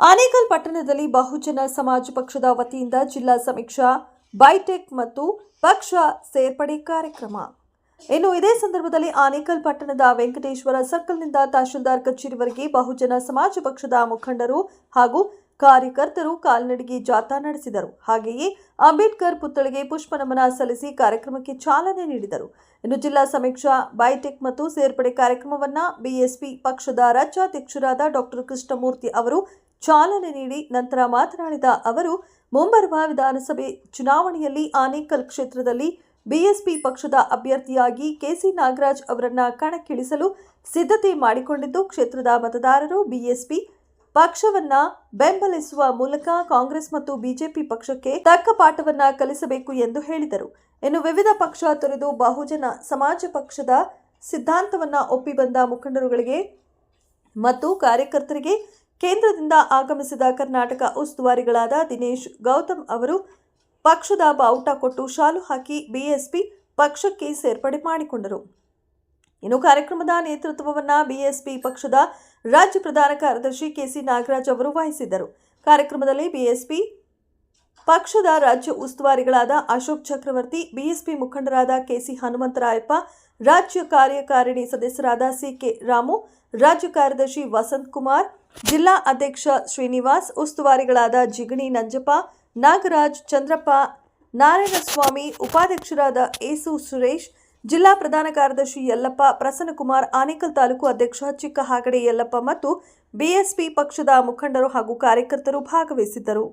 ಆನೇಕಲ್ ಪಟ್ಟಣದಲ್ಲಿ ಬಹುಜನ ಸಮಾಜ ಪಕ್ಷದ ವತಿಯಿಂದ ಜಿಲ್ಲಾ ಸಮೀಕ್ಷಾ, ಬೈಟೆಕ್ ಮತ್ತು ಪಕ್ಷ ಸೇರ್ಪಡೆ ಕಾರ್ಯಕ್ರಮ. ಇನ್ನು ಇದೇ ಸಂದರ್ಭದಲ್ಲಿ ಆನೇಕಲ್ ಪಟ್ಟಣದ ವೆಂಕಟೇಶ್ವರ ಸರ್ಕಲ್ನಿಂದ ತಹಶೀಲ್ದಾರ್ ಕಚೇರಿವರೆಗೆ ಬಹುಜನ ಸಮಾಜ ಪಕ್ಷದ ಮುಖಂಡರು ಹಾಗೂ ಕಾರ್ಯಕರ್ತರು ಕಾಲ್ನಡಿಗೆ ಜಾಥಾ ನಡೆಸಿದರು. ಹಾಗೆಯೇ ಅಂಬೇಡ್ಕರ್ ಪುತ್ಥಳಿಗೆ ಪುಷ್ಪ ನಮನ ಸಲ್ಲಿಸಿ ಕಾರ್ಯಕ್ರಮಕ್ಕೆ ಚಾಲನೆ ನೀಡಿದರು. ಇನ್ನು ಜಿಲ್ಲಾ ಸಮೀಕ್ಷಾ, ಬೈಟೆಕ್ ಮತ್ತು ಸೇರ್ಪಡೆ ಕಾರ್ಯಕ್ರಮವನ್ನ ಬಿಎಸ್ಪಿ ಪಕ್ಷದ ರಾಜ್ಯಾಧ್ಯಕ್ಷರಾದ ಡಾಕ್ಟರ್ ಕೃಷ್ಣಮೂರ್ತಿ ಅವರು ಚಾಲನೆ ನೀಡಿ ನಂತರ ಮಾತನಾಡಿದ ಅವರು, ಮುಂಬರುವ ವಿಧಾನಸಭೆ ಚುನಾವಣೆಯಲ್ಲಿ ಆನೇಕಲ್ ಕ್ಷೇತ್ರದಲ್ಲಿ ಬಿಎಸ್ಪಿ ಪಕ್ಷದ ಅಭ್ಯರ್ಥಿಯಾಗಿ ಕೆಸಿ ನಾಗರಾಜ್ ಅವರನ್ನ ಕಣಕ್ಕಿಳಿಸಲು ಸಿದ್ಧತೆ ಮಾಡಿಕೊಂಡಿದ್ದು, ಕ್ಷೇತ್ರದ ಮತದಾರರು ಬಿಎಸ್ಪಿ ಪಕ್ಷವನ್ನ ಬೆಂಬಲಿಸುವ ಮೂಲಕ ಕಾಂಗ್ರೆಸ್ ಮತ್ತು ಬಿಜೆಪಿ ಪಕ್ಷಕ್ಕೆ ತಕ್ಕ ಪಾಠವನ್ನ ಕಲಿಸಬೇಕು ಎಂದು ಹೇಳಿದರು. ಇನ್ನು ವಿವಿಧ ಪಕ್ಷ ತೊರೆದು ಬಹುಜನ ಸಮಾಜ ಪಕ್ಷದ ಸಿದ್ಧಾಂತವನ್ನ ಒಪ್ಪಿ ಬಂದ ಮುಖಂಡರುಗಳಿಗೆ ಮತ್ತು ಕಾರ್ಯಕರ್ತರಿಗೆ ಕೇಂದ್ರದಿಂದ ಆಗಮಿಸಿದ ಕರ್ನಾಟಕ ಉಸ್ತುವಾರಿಗಳಾದ ದಿನೇಶ್ ಗೌತಮ್ ಅವರು ಪಕ್ಷದ ಬಾವುಟ ಕೊಟ್ಟು ಶಾಲು ಹಾಕಿ ಬಿಎಸ್ಪಿ ಪಕ್ಷಕ್ಕೆ ಸೇರ್ಪಡೆ ಮಾಡಿಕೊಂಡರು. ಇನ್ನು ಕಾರ್ಯಕ್ರಮದ ನೇತೃತ್ವವನ್ನು ಬಿಎಸ್ಪಿ ಪಕ್ಷದ ರಾಜ್ಯ ಪ್ರಧಾನ ಕಾರ್ಯದರ್ಶಿ ಕೆಸಿ ನಾಗರಾಜ್ ಅವರು ವಹಿಸಿದ್ದರು. ಕಾರ್ಯಕ್ರಮದಲ್ಲಿ ಬಿಎಸ್ಪಿ ಪಕ್ಷದ ರಾಜ್ಯ ಉಸ್ತುವಾರಿಗಳಾದ ಅಶೋಕ್ ಚಕ್ರವರ್ತಿ, ಬಿಎಸ್ಪಿ ಮುಖಂಡರಾದ ಕೆಸಿ ಹನುಮಂತರಾಯಪ್ಪ, ರಾಜ್ಯ ಕಾರ್ಯಕಾರಿಣಿ ಸದಸ್ಯರಾದ ಸಿಕೆ ರಾಮು, ರಾಜ್ಯ ಕಾರ್ಯದರ್ಶಿ ವಸಂತ್ ಕುಮಾರ್ ಜಿಲ್ಲಾ ಅಧ್ಯಕ್ಷ ಶ್ರೀನಿವಾಸ್, ಉಸ್ತುವಾರಿಗಳಾದ ಜಿಗಣಿ ನಂಜಪ್ಪ, ನಾಗರಾಜ್ ಚಂದ್ರಪ್ಪ, ನಾರಾಯಣಸ್ವಾಮಿ, ಉಪಾಧ್ಯಕ್ಷರಾದ ಏಸು ಸುರೇಶ್, ಜಿಲ್ಲಾ ಪ್ರಧಾನ ಕಾರ್ಯದರ್ಶಿ ಯಲ್ಲಪ್ಪ, ಪ್ರಸನ್ನಕುಮಾರ್, ಆನೇಕಲ್ ತಾಲೂಕು ಅಧ್ಯಕ್ಷ ಚಿಕ್ಕ ಹಾಗಡೆ ಯಲ್ಲಪ್ಪ ಮತ್ತು ಬಿಎಸ್ಪಿ ಪಕ್ಷದ ಮುಖಂಡರು ಹಾಗೂ ಕಾರ್ಯಕರ್ತರು ಭಾಗವಹಿಸಿದ್ದರು.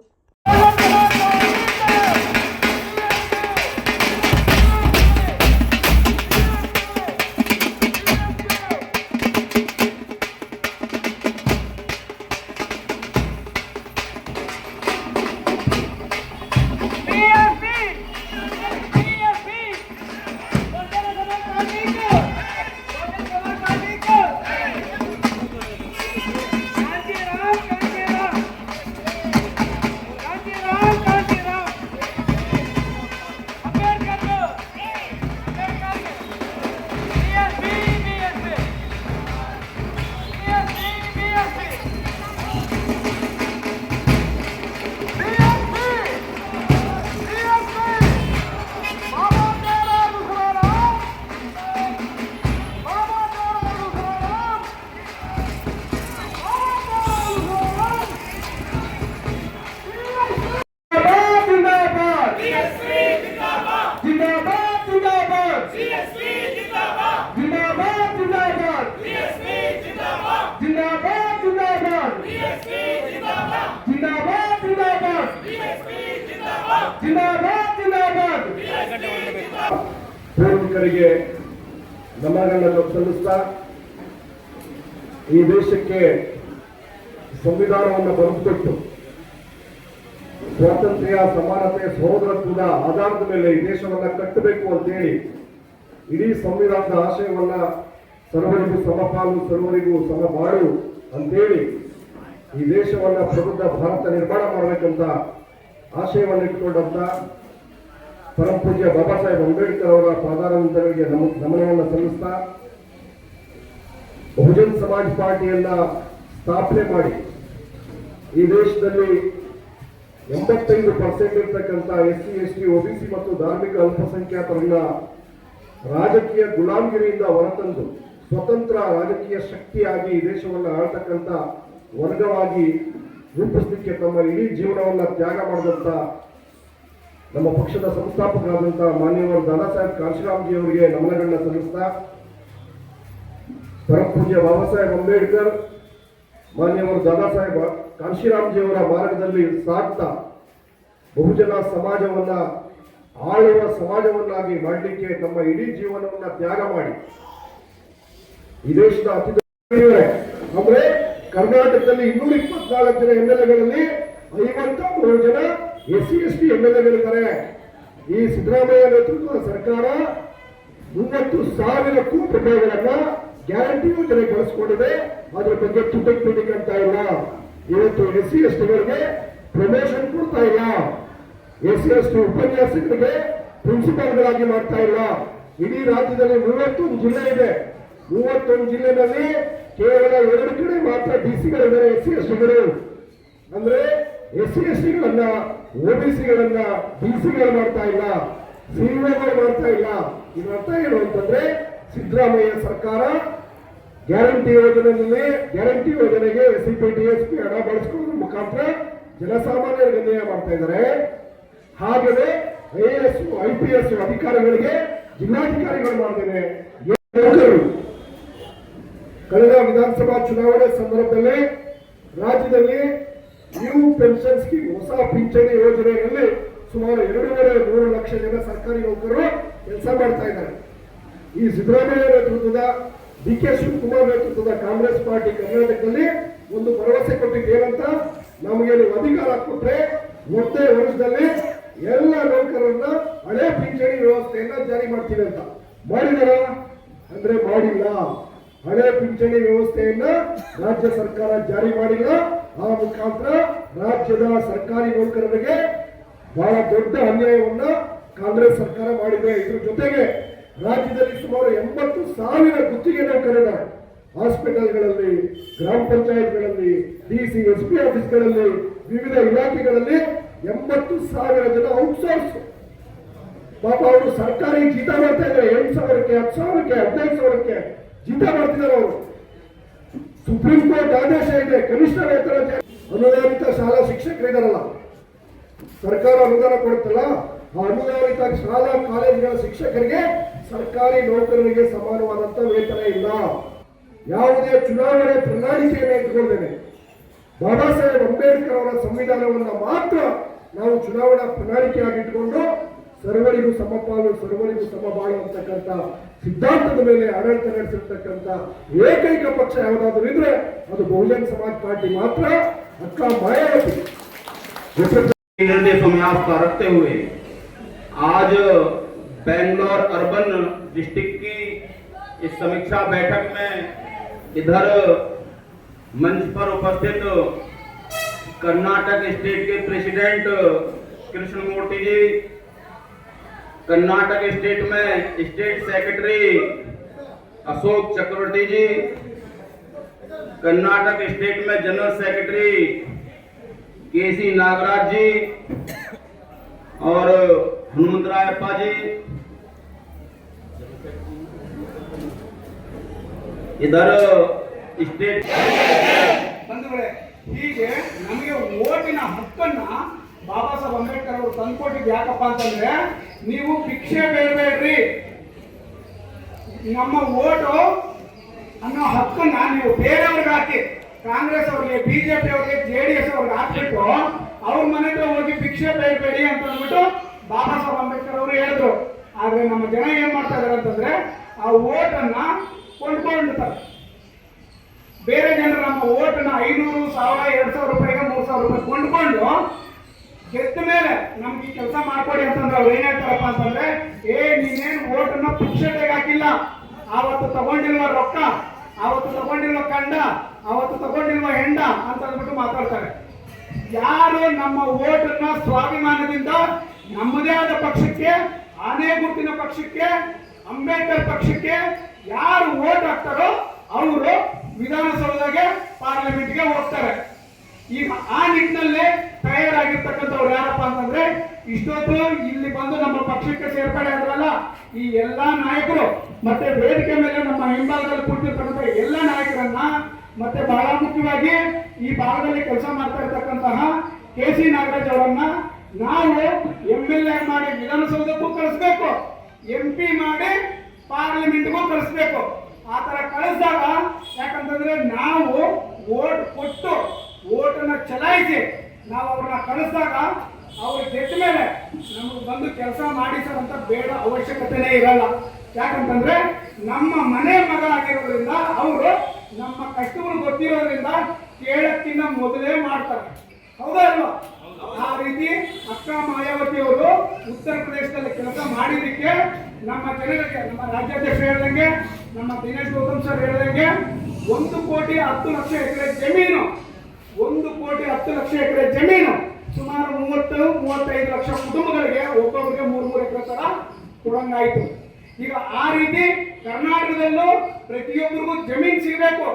ಸಂವಿಧಾನದ ಆಶಯವನ್ನ ಸರ್ವರಿಗೂ ಸಮಪಾಲು ಸರ್ವರಿಗೂ ಸಮಬಾಳು ಅಂತೇಳಿ ಈ ದೇಶವನ್ನ ಪ್ರಬುದ್ಧ ಭಾರತ ನಿರ್ಮಾಣ ಮಾಡಬೇಕಂತ ಆಶಯವನ್ನು ಇಟ್ಕೊಂಡಂತ ಪರಮ ಪೂಜ್ಯ ಬಾಬಾ ಸಾಹೇಬ್ ಅಂಬೇಡ್ಕರ್ ಅವರ ಪಾದಾರಂತರಿಗೆ ನಮ, ನಮನವನ್ನು ಸಲ್ಲಿಸ್ತಾ ಬಹುಜನ್ ಸಮಾಜ್ ಪಾರ್ಟಿಯನ್ನ ಸ್ಥಾಪನೆ ಮಾಡಿ ಈ ದೇಶದಲ್ಲಿ ಎಂಬತ್ತೈದು ಪರ್ಸೆಂಟ್ ಇರ್ತಕ್ಕಂಥ S C S T OBC ಮತ್ತು ಧಾರ್ಮಿಕ ಅಲ್ಪಸಂಖ್ಯಾತರನ್ನ ರಾಜಕೀಯ ಗುಲಾಮಗಿರಿಯಿಂದ ಹೊರತಂದು ಸ್ವತಂತ್ರ ರಾಜಕೀಯ ಶಕ್ತಿಯಾಗಿ ದೇಶವನ್ನು ಆಳ್ತಕ್ಕಂಥ ವರ್ಗವಾಗಿ ರೂಪಿಸಲಿಕ್ಕೆ ತಮ್ಮ ಇಡೀ ಜೀವನವನ್ನ ತ್ಯಾಗ ಮಾಡಿದಂತ ನಮ್ಮ ಪಕ್ಷದ ಸಂಸ್ಥಾಪಕರಾದಂಥ ಮಾನ್ಯವರು ದಾದಾ ಸಾಹೇಬ್ ಕಾಶಿರಾಮ್ಜಿ ಅವರಿಗೆ ನಮನಗಳನ್ನ ಸಲ್ಲಿಸ್ತಾ ಪರಮ ಪೂಜ್ಯ ಬಾಬಾ ಸಾಹೇಬ್ ಅಂಬೇಡ್ಕರ್, ಮಾನ್ಯವರು ದಾದಾ ಸಾಹೇಬ್ ಕಾಶಿರಾಮ್ಜಿ ಅವರ ಮಾರ್ಗದಲ್ಲಿ ಸಾಗ್ತಾ ಬಹುಜನ ಸಮಾಜವನ್ನ ಆಳುವ ಸಮಾಜವನ್ನಾಗಿ ಮಾಡಲಿಕ್ಕೆ ತಮ್ಮ ಇಡೀ ಜೀವನವನ್ನ ತ್ಯಾಗ ಮಾಡಿ. ಈ ದೇಶದ ಅತಿ ಅಂದ್ರೆ ಕರ್ನಾಟಕದಲ್ಲಿ ಇನ್ನೂರ ಇಪ್ಪತ್ನಾಲ್ಕು ಜನ ಎಂ ಎಲ್ ಎಗಳಲ್ಲಿ ಜನ S C S T M L ಎಗಳಿದ್ದಾರೆ ಈ ಸಿದ್ದರಾಮಯ್ಯ ನೇತೃತ್ವದ ಸರ್ಕಾರ ಮೂವತ್ತು ಸಾವಿರ ಕೋಟಿ ರೂಪಾಯಿಗಳನ್ನ ಗ್ಯಾರಂಟಿ ಯೋಜನೆ ಕಳಿಸ್ಕೊಂಡಿದೆ. ಅದರ ಬಗ್ಗೆ ತುಟಕ್ ತುಟಿಕ್ ಅಂತ ಇಲ್ಲ. ಇವತ್ತು ಎಸ್ ಸಿ ಎಸ್ ಟಿಗಳಿಗೆ ಪ್ರಮೋಷನ್ ಕೊಡ್ತಾ ಇಲ್ಲ. ಎಸ್ ಎಸ್ ಟಿ ಉಪನ್ಯಾಸಕರಿಗೆ ಪ್ರಿನ್ಸಿಪಾಲ್ಗಳಾಗಿ ಮಾಡ್ತಾ ಇಲ್ಲ ಇಡೀ ರಾಜ್ಯದಲ್ಲಿ ಮೂವತ್ತೊಂದು ಜಿಲ್ಲೆ ಇದೆ. ಮೂವತ್ತೊಂದು ಜಿಲ್ಲೆನಲ್ಲಿ ಕೇವಲ ಎರಡು ಕಡೆ ಮಾತ್ರ ಡಿ ಸಿಗಳಿದ್ದಾರೆ ಎಸ್ ಸಿ ಎಸ್ ಟಿಗಳು ಅಂದ್ರೆ ಎಸ್ ಸಿ ಎಸ್ ಟಿಗಳನ್ನ ಸಿಗಳನ್ನ ಡಿ ಸಿಗಳು ಮಾಡ್ತಾ ಇಲ್ಲ ಸಿಇಒಗಳು ಮಾಡ್ತಾ ಇಲ್ಲ. ಇದರ ಅರ್ಥ ಏನು ಅಂತಂದ್ರೆ ಸಿದ್ದರಾಮಯ್ಯ ಸರ್ಕಾರ ಗ್ಯಾರಂಟಿ ಯೋಜನೆಯಲ್ಲಿ, ಗ್ಯಾರಂಟಿ ಯೋಜನೆಗೆ S C P T S P ಹಣ ಬಳಸ್ಕೊಳ್ಳೋದ್ರ ಮುಖಾಂತರ ಜನಸಾಮಾನ್ಯರಿಗೆ ಅನ್ಯಾಯ ಮಾಡ್ತಾ ಇದ್ದಾರೆ. ಹಾಗೆಯೇ I A S I P S ಅಧಿಕಾರಿಗಳಿಗೆ ಜಿಲ್ಲಾಧಿಕಾರಿಗಳು ಮಾಡಿದ್ದೇನೆ ಕಳೆದ ವಿಧಾನಸಭಾ ಚುನಾವಣೆ ಸಂದರ್ಭದಲ್ಲಿ ರಾಜ್ಯದಲ್ಲಿ ನ್ಯೂ ಪೆನ್ಷನ್ ಸ್ಕೀಮ್ ಹೊಸ ಪಿಂಚಣಿ ಯೋಜನೆಯಲ್ಲಿ ಸುಮಾರು ಎರಡೂವರೆ ಮೂರು ಲಕ್ಷ ಜನ ಸರ್ಕಾರಿ ನೌಕರರು ಕೆಲಸ ಮಾಡ್ತಾ ಇದ್ದಾರೆ. ಈ ಸಿದ್ದರಾಮಯ್ಯ ನೇತೃತ್ವದ ಡಿ ಕೆ ಶಿವಕುಮಾರ್ ನೇತೃತ್ವದ ಕಾಂಗ್ರೆಸ್ ಪಾರ್ಟಿ ಕರ್ನಾಟಕದಲ್ಲಿ ಒಂದು ಭರವಸೆ ಕೊಟ್ಟಿದ್ದೇನಂತ ನಮಗೆ ನೀವು ಅಧಿಕಾರ ಕೊಟ್ಟರೆ ಒಂದೇ ವರ್ಷದಲ್ಲಿ ಎಲ್ಲ ನೌಕರರನ್ನ ಹಳೆ ಪಿಂಚಣಿ ವ್ಯವಸ್ಥೆಯನ್ನ ಜಾರಿ ಮಾಡ್ತೀವಿ ಅಂತ. ಮಾಡಿದಾರ? ಅಂದ್ರೆ ಮಾಡಿಲ್ಲ. ಹಳೆ ಪಿಂಚಣಿ ವ್ಯವಸ್ಥೆಯನ್ನ ರಾಜ್ಯ ಸರ್ಕಾರ ಜಾರಿ ಮಾಡಿಲ್ಲ. ಆ ಮುಖಾಂತರ ರಾಜ್ಯದ ಸರ್ಕಾರಿ ನೌಕರರಿಗೆ ಬಹಳ ದೊಡ್ಡ ಅನ್ಯಾಯವನ್ನ ಕಾಂಗ್ರೆಸ್ ಸರ್ಕಾರ ಮಾಡಿದೆ. ಇದ್ರ ಜೊತೆಗೆ ರಾಜ್ಯದಲ್ಲಿ ಸುಮಾರು ಎಂಬತ್ತು ಸಾವಿರ ಗುತ್ತಿಗೆ ನೌಕರರ ಹಾಸ್ಪಿಟಲ್ಗಳಲ್ಲಿ, ಗ್ರಾಮ ಪಂಚಾಯತ್ಗಳಲ್ಲಿ, ಡಿ ಸಿ, ಎಸ್ ಪಿ ಆಫೀಸ್ಗಳಲ್ಲಿ, ವಿವಿಧ ಇಲಾಖೆಗಳಲ್ಲಿ ಎಂಬತ್ತು ಸಾವಿರ ಜನ ಔಟ್ಸೋರ್ಸ್. ಪಾಪ ಅವರು ಸರ್ಕಾರಿ ಜೀತ ಮಾಡ್ತಾ ಇದ್ದಾರೆ. ಎಂಟು ಸಾವಿರಕ್ಕೆ, ಹತ್ತು ಸಾವಿರಕ್ಕೆ, ಹದಿನೈದು ಸಾವಿರಕ್ಕೆ ಜೀತ ಮಾಡ್ತಿದ್ದಾರೆ ಅವರು. ಸುಪ್ರೀಂ ಕೋರ್ಟ್ ಆದೇಶ ಇದೆ. ಕನಿಷ್ಠ ವೇತನ ಅನುದಾನಿತ ಶಾಲಾ ಶಿಕ್ಷಕರಿದಾರಲ್ಲ ಸರ್ಕಾರ ಅನುದಾನ ಕೊಡುತ್ತಲ್ಲ, ಆ ಅನುದಾನಿತ ಶಾಲಾ ಕಾಲೇಜುಗಳ ಶಿಕ್ಷಕರಿಗೆ ಸರ್ಕಾರಿ ನೌಕರರಿಗೆ ಸಮಾನವಾದಂತ ವೇತನ ಇಲ್ಲ. ಯಾವುದೇ ಚುನಾವಣೆ ಪ್ರಣಾಳಿಕೆಯನ್ನು ಇಟ್ಕೊಳ್ತೇನೆ ಬಾಬಾ ಸಾಹೇಬ್ ಅಂಬೇಡ್ಕರ್ ಅವರ ಸಂವಿಧಾನವನ್ನ ಮಾತ್ರ ನಾವು ಚುನಾವಣಾ ಪ್ರಣಾಳಿಕೆಯಾಗಿ ಇಟ್ಕೊಂಡು ಸರ್ವರಿಗೂ ಸಮಪಾಲು ಸರ್ವರಿಗೂ ಸಮಬಾಳು ಅಂತಕ್ಕಂಥ ಸಿದ್ಧಾಂತದ ಮೇಲೆ ಆಡಳಿತ ನಡೆಸಿರ್ತಕ್ಕಂಥ ಏಕೈಕ ಪಕ್ಷ ಯಾವುದಾದ್ರೂ ಇದ್ರೆ ಅದು ಬಹುಜನ್ ಸಮಾಜ್ ಪಾರ್ಟಿ ಮಾತ್ರ ಅಕ್ಕ ಮಾಯಾವತಿ निर्देशों में आस्था रखते हुए आज बेंगलोर अर्बन डिस्ट्रिक्ट की इस समीक्षा बैठक में इधर मंच पर उपस्थित कर्नाटक स्टेट के प्रेसिडेंट कृष्णमूर्ति जी। कर्नाटक स्टेट में state secretary, Ashok Chakravarti ji. Karnataka state में general secretary, KC Nagaraj ji. और हनुमत रायप्पा जी। इधर स्टेट ಹೀಗೆ ನಮಗೆ ಓಟಿನ ಹಕ್ಕನ್ನ ಬಾಬಾ ಸಾಹೇಬ್ ಅಂಬೇಡ್ಕರ್ ಅವರು ತಂದ್ಕೊಟ್ಟಿದ್ದು ಯಾಕಪ್ಪ ಅಂತಂದ್ರೆ ನೀವು ಭಿಕ್ಷೆ ಬೇಡಬೇಡ್ರಿ. ನಮ್ಮ ಓಟು ಅನ್ನೋ ಹಕ್ಕನ್ನ ನೀವು ಬೇರೆಯವ್ರಿಗೆ ಹಾಕಿ, ಕಾಂಗ್ರೆಸ್ ಅವ್ರಿಗೆ, ಬಿಜೆಪಿ ಅವ್ರಿಗೆ, ಜೆ ಡಿ ಎಸ್ ಅವ್ರಿಗೆ ಹಾಕ್ಬಿಟ್ಟು ಅವ್ರ ಮನೆ ಹೋಗಿ ಭಿಕ್ಷೆ ಬೇಡಬೇಡಿ ಅಂತ ಅಂದ್ಬಿಟ್ಟು ಬಾಬಾ ಸಾಹೇಬ್ ಅಂಬೇಡ್ಕರ್ ಅವರು ಹೇಳಿದ್ರು. ಆದ್ರೆ ನಮ್ಮ ಜನ ಏನ್ ಮಾಡ್ತಾ ಇದಾರೆ ಅಂತಂದ್ರೆ ಆ ಓಟನ್ನ ಕೊಂಡ್ಕೊಂಡಿರ್ತಾರೆ ಬೇರೆ ಜನರು ನಮ್ಮ ಓಟನ್ನ ಐನೂರು ಸಾವಿರ, ಎರಡು ಸಾವಿರ ರೂಪಾಯಿಗೆ, ಮೂರ್ ಸಾವಿರ ರೂಪಾಯಿ ಕೊಂಡ್ಕೊಂಡು ಗೆದ್ದ ಮೇಲೆ ನಮ್ಗೆ ಕೆಲಸ ಮಾಡ್ಕೊಡಿ ಅಂತಂದ್ರೆ ಅವ್ರು ಏನ್ ಹೇಳ್ತಾರಪ್ಪ ಅಂತಂದ್ರೆ, ಏ, ನೀನೇನ್ ಓಟನ್ನ ಪುಕ್ಷತೆಗೆ ಹಾಕಿಲ್ಲ. ಆವತ್ತು ತಗೊಂಡಿಲ್ವ ರೊಕ್ಕ ಆವತ್ತು ತಗೊಂಡಿಲ್ವ ಕಂಡ ಆವತ್ತು ತಗೊಂಡಿಲ್ವ ಹೆಂಡ ಅಂತ ಅಂದ್ಬಿಟ್ಟು ಮಾತಾಡ್ತಾರೆ. ಯಾರು ನಮ್ಮ ಓಟನ್ನ ಸ್ವಾಭಿಮಾನದಿಂದ ನಮ್ಮದೇ ಆದ ಪಕ್ಷಕ್ಕೆ ಆನೆ ಗುರ್ತಿನ ಪಕ್ಷಕ್ಕೆ, ಅಂಬೇಡ್ಕರ್ ಪಕ್ಷಕ್ಕೆ ಯಾರು ಓಟ್ ಹಾಕ್ತಾರೋ, ಅವರು ವಿಧಾನಸೌಧಗೆ ಪಾರ್ಲಿಮೆಂಟ್ಗೆ ಹೋಗ್ತಾರೆ. ಈಗ ಆ ನಿಟ್ಟಿನಲ್ಲಿ ತಯಾರಾಗಿರ್ತಕ್ಕಂಥವ್ರು ಯಾರಪ್ಪ ಅಂತಂದ್ರೆ, ಇಷ್ಟೊತ್ತು ಇಲ್ಲಿ ಬಂದು ನಮ್ಮ ಪಕ್ಷಕ್ಕೆ ಸೇರ್ಪಡೆ ಆದ್ರಲ್ಲ, ಈ ಎಲ್ಲಾ ನಾಯಕರು, ಮತ್ತೆ ವೇದಿಕೆ ಮೇಲೆ ನಮ್ಮ ಹಿಂಭಾಗದಲ್ಲಿ ಕೂತಿರ್ತಕ್ಕಂಥ ಎಲ್ಲ ನಾಯಕರನ್ನ, ಮತ್ತೆ ಬಹಳ ಮುಖ್ಯವಾಗಿ ಈ ಭಾಗದಲ್ಲಿ ಕೆಲಸ ಮಾಡ್ತಾ ಇರ್ತಕ್ಕಂತಹ ಕೆ ಸಿ ನಾಗರಾಜ್ ಅವರನ್ನ ನಾವು ಎಂ ಎಲ್ ಎ ಮಾಡಿ ವಿಧಾನಸೌಧಕ್ಕೂ ಕಳಿಸ್ಬೇಕು ಎಂ ಪಿ ಮಾಡಿ ಪಾರ್ಲಿಮೆಂಟ್ಗೂ ಕಳಿಸ್ಬೇಕು ಆ ಥರ ಕಳಿಸಿದಾಗ ಯಾಕಂತಂದ್ರೆ ನಾವು ಓಟ್ ಕೊಟ್ಟು ಓಟನ್ನು ಚಲಾಯಿಸಿ ನಾವು ಅವ್ರನ್ನ ಕಳಿಸಿದಾಗ ಅವ್ರ ಗೆದ್ದ ಮೇಲೆ ನಮಗೆ ಬಂದು ಕೆಲಸ ಮಾಡಿಸೋದಂತ ಬೇಡ ಅವಶ್ಯಕತೆನೇ ಇರಲ್ಲ. ಯಾಕಂತಂದ್ರೆ ನಮ್ಮ ಮನೆ ಮಗ ಆಗಿರೋದ್ರಿಂದ ಅವರು ನಮ್ಮ ಕಷ್ಟಗಳು ಗೊತ್ತಿರೋದ್ರಿಂದ ಕೇಳಕ್ಕಿಂತ ಮೊದಲೇ ಮಾಡ್ತಾರೆ. ಹೌದಾ ಅಲ್ವಾ ಆ ರೀತಿ ಅಕ್ಕ ಮಾಯಾವತಿ ಅವರು ಉತ್ತರ ಪ್ರದೇಶದಲ್ಲಿ ಕೆಲಸ ಮಾಡಿದಕ್ಕೆ ನಮ್ಮ ಜನರಿಗೆ ನಮ್ಮ ರಾಜ್ಯಾಧ್ಯಕ್ಷರು ಹೇಳ್ದಂಗೆ ನಮ್ಮ ದಿನೇಶ್ ಗೌತಮ್ ಸರ್ ಹೇಳಿದಂಗೆ ಒಂದು ಕೋಟಿ ಹತ್ತು ಲಕ್ಷ ಎಕರೆ ಜಮೀನು, ಒಂದು ಕೋಟಿ ಹತ್ತು ಲಕ್ಷ ಎಕರೆ ಜಮೀನು, ಸುಮಾರು ಮೂವತ್ತು, ಮೂವತ್ತೈದು ಲಕ್ಷ ಕುಟುಂಬಗಳಿಗೆ ಒಬ್ಬೊಬ್ಬರಿಗೆ ಮೂರು ಮೂರು ಎಕರೆ ತರ ಕೊಡಂಗಾಯ್ತು. ಈಗ ಆ ರೀತಿ ಕರ್ನಾಟಕದಲ್ಲೂ ಪ್ರತಿಯೊಬ್ಬರಿಗೂ ಜಮೀನು ಸಿಗಬೇಕು,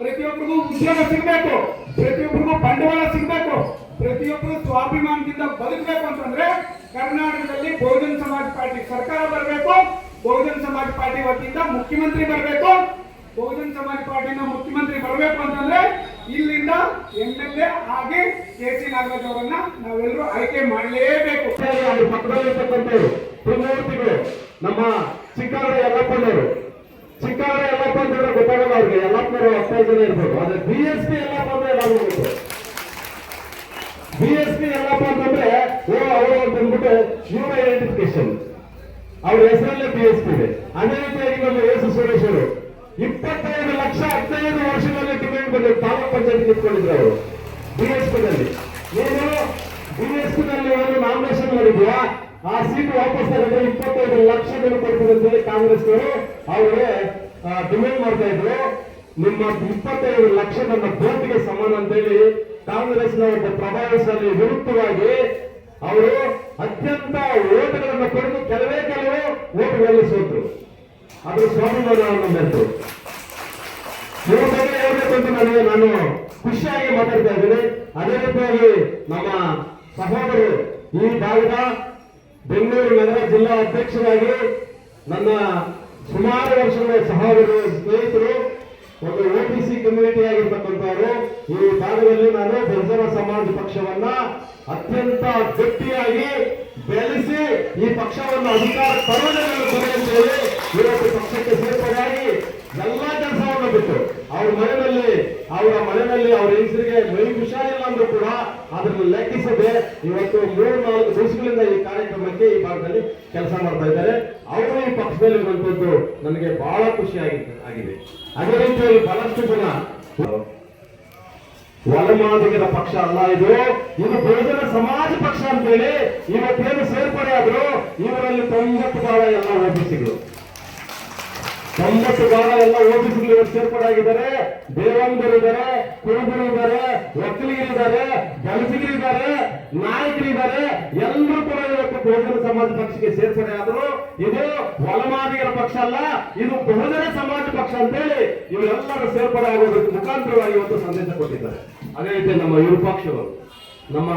ಪ್ರತಿಯೊಬ್ಬರಿಗೂ ಉದ್ಯೋಗ ಸಿಗಬೇಕು, ಪ್ರತಿಯೊಬ್ಬರಿಗೂ ಬಂಡವಾಳ ಸಿಗಬೇಕು, ಪ್ರತಿಯೊಬ್ಬರು ಸ್ವಾಭಿಮಾನದಿಂದ ಬದುಕಬೇಕು ಅಂತಂದ್ರೆ ಕರ್ನಾಟಕದಲ್ಲಿ ಬಹುಜನ್ ಸಮಾಜ ಪಾರ್ಟಿ ಸರ್ಕಾರ ಬರಬೇಕು ಬಹುಜನ್ ಸಮಾಜ ಪಾರ್ಟಿ ವತಿಯಿಂದ ಮುಖ್ಯಮಂತ್ರಿ ಬರಬೇಕು. ಬಹುಜನ ಸಮಾಜ ಪಾರ್ಟಿಯಿಂದ ಮುಖ್ಯಮಂತ್ರಿ ಬರಬೇಕು ಅಂತಂದ್ರೆ ಇಲ್ಲಿಂದ ಎಂ ಹಾಗೆ ಕೆ ಸಿ ನಾಗರಾಜ್ ಅವರನ್ನ ನಾವೆಲ್ಲರೂ ಆಯ್ಕೆ ಮಾಡಲೇಬೇಕು. ಅಲ್ಲಿ ಪಕ್ಕದಲ್ಲಿರ್ತಕ್ಕಂಥವ್ರು ತ್ರಿಮೂರ್ತಿಗಳು ನಮ್ಮ ಚಿಕ್ಕಾರ ಯಲ್ಲಪ್ಪನವರು. ಚಿಕ್ಕಾರ ಯಲ್ಲಪ್ಪ ಅಂತಂದ್ರೆ ಗೊತ್ತಾಗಲ್ಲ ಅವ್ರಿಗೆ, ಯಲ್ಲಪ್ಪನವರು ಹತ್ತೈದು ಜನ ಇರ್ಬೋದು. ಆದ್ರೆ ಬಿ ಎಸ್ ಪಿ ಯಲ್ಲಪ್ಪ ಅಂದ್ರೆ ಎಲ್ಲ ಬಿ ಎಸ್ ಪಿ ಯಲ್ಲಪ್ಪ ಅಂತಂದ್ರೆ ಓ, ಅವರು ಅಂತ ಅಂದ್ಬಿಟ್ಟು ನ್ಯೂ ಐಡೆಂಟಿಫಿಕೇಶನ್ ಅವ್ರ ಹೆಸರಲ್ಲೇ ಪಿ ಎಸ್ ಪಿ ಇದೆ ಅದೇ ರೀತಿಯಾಗಿ ನಮ್ಮ ಯೇಸು ಸುರೇಶರು ಇಪ್ಪತ್ತೈದು ಲಕ್ಷ ಹದಿನೈದು ವರ್ಷದಲ್ಲಿ ಟಿಕೆಟ್ ಬಂದಿದ್ದು ತಾಲೂಕ್ ಪಂಚಾಯತ್ ಇಟ್ಕೊಂಡಿದ್ರು ಅವರು. ಬಿ ಎಸ್ ಪಿ ನಲ್ಲಿ. ನೀನು ಬಿ ಎಸ್ ಪಿ ನಲ್ಲಿ ಒಂದು ನಾಮಿನೇಷನ್ ಮಾಡಿದ್ಯಾ? ಆ ಸೀಟ್ ವಾಪಸ್ ತಗೊಂಡ್ರೆ ಇಪ್ಪತ್ತೈದು ಲಕ್ಷ ಜನ ಕೊಡ್ತಾರೆ ಅಂತ ಹೇಳಿ ಕಾಂಗ್ರೆಸ್ನವರು ಅವರು ಡಿಮ್ಯಾಂಡ್ ಮಾಡ್ತಾ ಇದ್ರು. ನಿಮ್ಮ ಇಪ್ಪತ್ತೈದು ಲಕ್ಷ ನನ್ನ ಭೋಟಿಗೆ ಸಮಾನ ಅಂತೇಳಿ ಕಾಂಗ್ರೆಸ್ನ ಒಬ್ಬ ಪ್ರಭಾವಶಾಲಿ ವಿರುದ್ಧವಾಗಿ ಅವರು ಅತ್ಯಂತ ಓಟುಗಳನ್ನು ಪಡೆದು ಕೆಲವು ಓಟುಗಳಲ್ಲಿ ಸೋತರು ಅದು ಸ್ವಾಭಿಮಾನವನ್ನು ಬಂತು. ನಿಮ್ಮ ಬಗ್ಗೆ ಹೇಳ್ಬೇಕು ನನಗೆ ನಾನು ಖುಷಿಯಾಗಿ ಮಾತಾಡ್ತಾ ಇದ್ದೀನಿ. ಅದೇ ರೀತಿಯಾಗಿ ನಮ್ಮ ಸಹೋದರು ಈ ಭಾಗದ ಬೆಂಗಳೂರು ನಗರ ಜಿಲ್ಲಾ ಅಧ್ಯಕ್ಷರಾಗಿ ನನ್ನ ಸುಮಾರು ವರ್ಷಗಳ ಸಹೋದರರು ಸ್ನೇಹಿತರು ಒಂದು ಸಿ ಕಮ್ಯುನಿಟಿ ಆಗಿರ್ತಕ್ಕಂಥವರು, ಈ ಭಾಗದಲ್ಲಿ ನಾನು ಬಹುಜನ ಸಮಾಜ ಪಕ್ಷವನ್ನ ಅತ್ಯಂತ ಗಟ್ಟಿಯಾಗಿ ಬೆಳೆಸಿ ಈ ಪಕ್ಷವನ್ನು ಅಧಿಕಾರ ತರುವುದನ್ನು ಹೇಳಿ ಇವತ್ತು ಪಕ್ಷಕ್ಕೆ ಸೇರ್ಪಡೆಯಾಗಿ ಎಲ್ಲಾ ಕೆಲಸವನ್ನು ಬಿಟ್ಟು ಅವ್ರ ಮನೆಯಲ್ಲಿ, ಅವರ ಮನೆಯಲ್ಲಿ ಅವ್ರ ಹೆಂಗಸರಿಗೆ ಮೈ ಹುಷಾರಿಲ್ಲ ಅಂದ್ರೂ ಕೂಡ ಅದನ್ನು ಲೆಕ್ಕಿಸದೆ ಇವತ್ತು ಮೂರು, ನಾಲ್ಕು ದಿವಸಗಳಿಂದ ಈ ಕಾರ್ಯಕ್ರಮಕ್ಕೆ ಈ ಭಾಗದಲ್ಲಿ ಕೆಲಸ ಮಾಡ್ತಾ ಇದ್ದಾರೆ. ಅವರು ಈ ಪಕ್ಷದಲ್ಲಿ ಇರುವಂತದ್ದು ನನಗೆ ಬಹಳ ಖುಷಿ ಆಗಿದೆ. ಅದೇ ರೀತಿಯಲ್ಲಿ ಬಹಳಷ್ಟು ಜನ ಒಲಮಾದಿಗರ ಪಕ್ಷ ಅಲ್ಲ ಇದು. ಇದು ಬಹುಜನ ಸಮಾಜ ಪಕ್ಷ ಅಂತೇಳಿ ಇವತ್ತೇನು ಸೇರ್ಪಡೆ ಆದ್ರು ಇವರಲ್ಲಿ ತೊಂಬತ್ತು ಬಾಳ ಎಲ್ಲ ಓಬಿಸಿಗಳು ತೊಂಬತ್ತು ಜನ ಎಲ್ಲ ಓಬಿಸಿಗಳು ಸೇರ್ಪಡಾಗಿದ್ದಾರೆ ದೇವಂಗರು ಇದ್ದಾರೆ ಕುರುಬರು ಇದ್ದಾರೆ ಒಕ್ಕಲಿಗರಿದ್ದಾರೆ ನಾಯಕರು ಇದ್ದಾರೆ ಎಲ್ಲರೂ ಕೂಡ ಇವತ್ತು ಬಹುಜನ ಸಮಾಜ ಪಕ್ಷಕ್ಕೆ ಸೇರ್ಪಡೆ ಆದ್ರು. ಇದು ಒಲಮಾದಿಗರ ಪಕ್ಷ ಅಲ್ಲ, ಇದು ಬಹುಜನ ಸಮಾಜ ಪಕ್ಷ ಅಂತೇಳಿ ಇವರೆಲ್ಲರೂ ಸೇರ್ಪಡೆ ಆಗೋದಕ್ಕೆ ಮುಖಾಂತರವಾಗಿ ಇವತ್ತು ಸಂದೇಶ ಕೊಟ್ಟಿದ್ದಾರೆ. ಅದೇ ರೀತಿ ನಮ್ಮ ವಿರೂಪಾಕ್ಷವರು, ನಮ್ಮ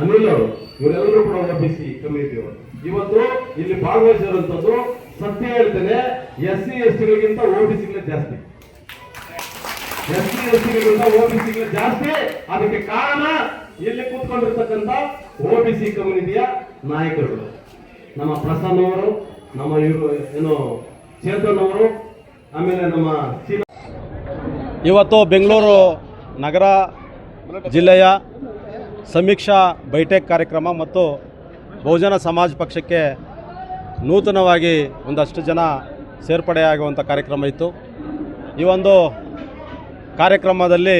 ಅನಿಲ್ ಅವರು ಇವರೆಲ್ಲರೂ ಕೂಡ ಒಪ್ಪಿಸಿ ಕಮ್ಯುನಿಟಿ ಅವರು ಇವತ್ತು ಇಲ್ಲಿ ಭಾಗವಹಿಸಿರುವಂತದ್ದು ಸತ್ಯ ಹೇಳ್ತೇನೆ ಎಸ್ ಸಿ ಎಸ್ ಟಿಗಳಿಗಿಂತ ಓಬಿಸಿಗಳೇ ಜಾಸ್ತಿ. ಎಸ್ ಸಿ ಎಸ್ ಟಿಗಳಿಗಿಂತ ಓಬಿಸಿಗಳೇ ಜಾಸ್ತಿ. ಅದಕ್ಕೆ ಕಾರಣ ಇಲ್ಲಿ ಕೂತ್ಕೊಂಡಿರ್ತಕ್ಕಂಥ ಓಬಿಸಿ ಕಮ್ಯುನಿಟಿಯ ನಾಯಕರುಗಳು. ನಮ್ಮ ಪ್ರಸನ್ನ ಅವರು, ನಮ್ಮ ಇವರು, ಏನು, ಚೇತನ್ ಅವರು, ಆಮೇಲೆ ನಮ್ಮ ಇವತ್ತು ಬೆಂಗಳೂರು ನಗರ ಜಿಲ್ಲೆಯ ಸಮೀಕ್ಷಾ ಬೈಟೆಕ್ ಕಾರ್ಯಕ್ರಮ ಮತ್ತು ಬಹುಜನ ಸಮಾಜ ಪಕ್ಷಕ್ಕೆ ನೂತನವಾಗಿ ಒಂದಷ್ಟು ಜನ ಸೇರ್ಪಡೆಯಾಗುವಂಥ ಕಾರ್ಯಕ್ರಮ ಇತ್ತು. ಈ ಒಂದು ಕಾರ್ಯಕ್ರಮದಲ್ಲಿ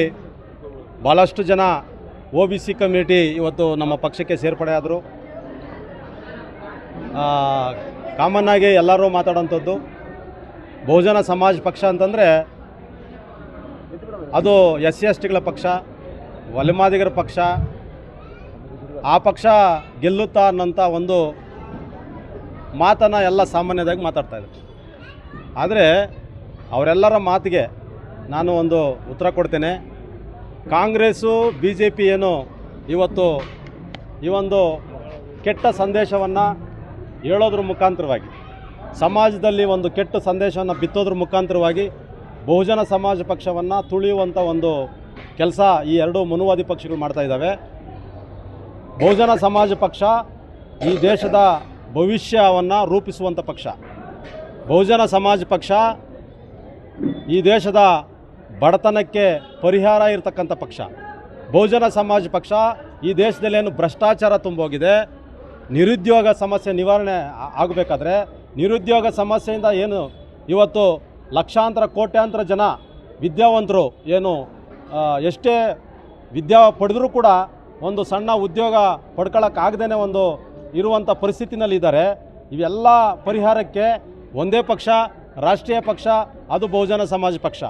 ಭಾಳಷ್ಟು ಜನ ಒ ಬಿ ಸಿ ಕಮ್ಯುನಿಟಿ ಇವತ್ತು ನಮ್ಮ ಪಕ್ಷಕ್ಕೆ ಸೇರ್ಪಡೆಯಾದರು ಕಾಮನ್ ಆಗಿ ಎಲ್ಲರೂ ಮಾತಾಡೋಂಥದ್ದು. ಬಹುಜನ ಸಮಾಜ ಪಕ್ಷ ಅಂತಂದರೆ ಅದು ಎಸ್ ಸಿ ಎಸ್ ಟಿಗಳ ಪಕ್ಷ ಒಲೆಮಾದಿಗರ ಪಕ್ಷ ಆ ಪಕ್ಷ ಗೆಲ್ಲುತ್ತಾ ಅನ್ನೋಂಥ ಒಂದು ಮಾತನ್ನು ಎಲ್ಲ ಸಾಮಾನ್ಯದಾಗಿ ಮಾತಾಡ್ತಾ ಇದ್ದಾರೆ. ಆದರೆ ಅವರೆಲ್ಲರ ಮಾತಿಗೆ ನಾನು ಒಂದು ಉತ್ತರ ಕೊಡ್ತೇನೆ. ಕಾಂಗ್ರೆಸ್ಸು ಬಿ ಜೆ ಪಿ ಏನು ಇವತ್ತು ಈ ಒಂದು ಕೆಟ್ಟ ಸಂದೇಶವನ್ನು ಹೇಳೋದ್ರ ಮುಖಾಂತರವಾಗಿ, ಸಮಾಜದಲ್ಲಿ ಒಂದು ಕೆಟ್ಟ ಸಂದೇಶವನ್ನು ಬಿತ್ತೋದ್ರ ಮುಖಾಂತರವಾಗಿ ಬಹುಜನ ಸಮಾಜ ಪಕ್ಷವನ್ನು ತುಳಿಯುವಂಥ ಒಂದು ಕೆಲಸ ಈ ಎರಡು ಮನುವಾದಿ ಪಕ್ಷಗಳು ಮಾಡ್ತಾ ಇದ್ದಾವೆ. ಬಹುಜನ ಸಮಾಜ ಪಕ್ಷ ಈ ದೇಶದ ಭವಿಷ್ಯವನ್ನು ರೂಪಿಸುವಂಥ ಪಕ್ಷ. ಬಹುಜನ ಸಮಾಜ ಪಕ್ಷ ಈ ದೇಶದ ಬಡತನಕ್ಕೆ ಪರಿಹಾರ ಇರತಕ್ಕಂಥ ಪಕ್ಷ. ಬಹುಜನ ಸಮಾಜ ಪಕ್ಷ ಈ ದೇಶದಲ್ಲಿ ಏನು ಭ್ರಷ್ಟಾಚಾರ ತುಂಬೋಗಿದೆ, ನಿರುದ್ಯೋಗ ಸಮಸ್ಯೆ ನಿವಾರಣೆ ಆಗಬೇಕಾದ್ರೆ ನಿರುದ್ಯೋಗ ಸಮಸ್ಯೆಯಿಂದ ಏನು ಇವತ್ತು ಲಕ್ಷಾಂತರ, ಕೋಟ್ಯಾಂತರ ಜನ ವಿದ್ಯಾವಂತರು ಏನು ಎಷ್ಟೇ ವಿದ್ಯಾ ಪಡೆದರೂ ಕೂಡ ಒಂದು ಸಣ್ಣ ಉದ್ಯೋಗ ಪಡ್ಕೊಳ್ಳೋಕ್ಕಾಗ್ದೇ ಒಂದು ಇರುವಂಥ ಪರಿಸ್ಥಿತಿನಲ್ಲಿ ಇದ್ದಾರೆ ಇವೆಲ್ಲ ಪರಿಹಾರಕ್ಕೆ ಒಂದೇ ಪಕ್ಷ, ರಾಷ್ಟ್ರೀಯ ಪಕ್ಷ, ಅದು ಬಹುಜನ ಸಮಾಜ ಪಕ್ಷ.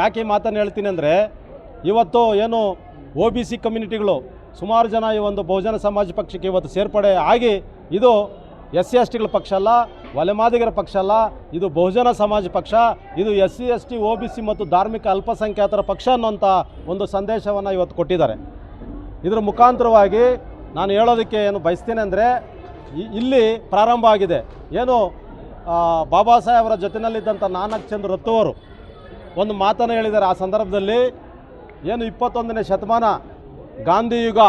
ಯಾಕೆ ಮಾತನ್ನು ಹೇಳ್ತೀನಿ ಅಂದರೆ, ಇವತ್ತು ಏನು ಒ ಬಿ ಸಿ ಕಮ್ಯುನಿಟಿಗಳು ಸುಮಾರು ಜನ ಈ ಒಂದು ಬಹುಜನ ಸಮಾಜ ಪಕ್ಷಕ್ಕೆ ಇವತ್ತು ಸೇರ್ಪಡೆ ಆಗಿ, ಇದು ಎಸ್ ಸಿ ಎಸ್ ಟಿಗಳ ಪಕ್ಷ ಅಲ್ಲ ಒಲೆಮಾದಿಗರ ಪಕ್ಷ ಅಲ್ಲ, ಇದು ಬಹುಜನ ಸಮಾಜ ಪಕ್ಷ, ಇದು S C S T, O B C ಮತ್ತು ಧಾರ್ಮಿಕ ಅಲ್ಪಸಂಖ್ಯಾತರ ಪಕ್ಷ ಅನ್ನೋಂಥ ಒಂದು ಸಂದೇಶವನ್ನು ಇವತ್ತು ಕೊಟ್ಟಿದ್ದಾರೆ. ಇದರ ಮುಖಾಂತರವಾಗಿ ನಾನು ಹೇಳೋದಕ್ಕೆ ಏನು ಬಯಸ್ತೇನೆ ಅಂದರೆ ಇಲ್ಲಿ ಪ್ರಾರಂಭ ಆಗಿದೆ. ಏನು ಬಾಬಾ ಸಾಹೇಬರ ಜೊತೆಯಲ್ಲಿದ್ದಂಥ ನಾನಕ್ ಚಂದ್ರ ರತ್ತುವರು ಒಂದು ಮಾತನ್ನು ಹೇಳಿದ್ದಾರೆ. ಆ ಸಂದರ್ಭದಲ್ಲಿ ಏನು ಇಪ್ಪತ್ತೊಂದನೇ ಶತಮಾನ ಗಾಂಧಿ ಯುಗ,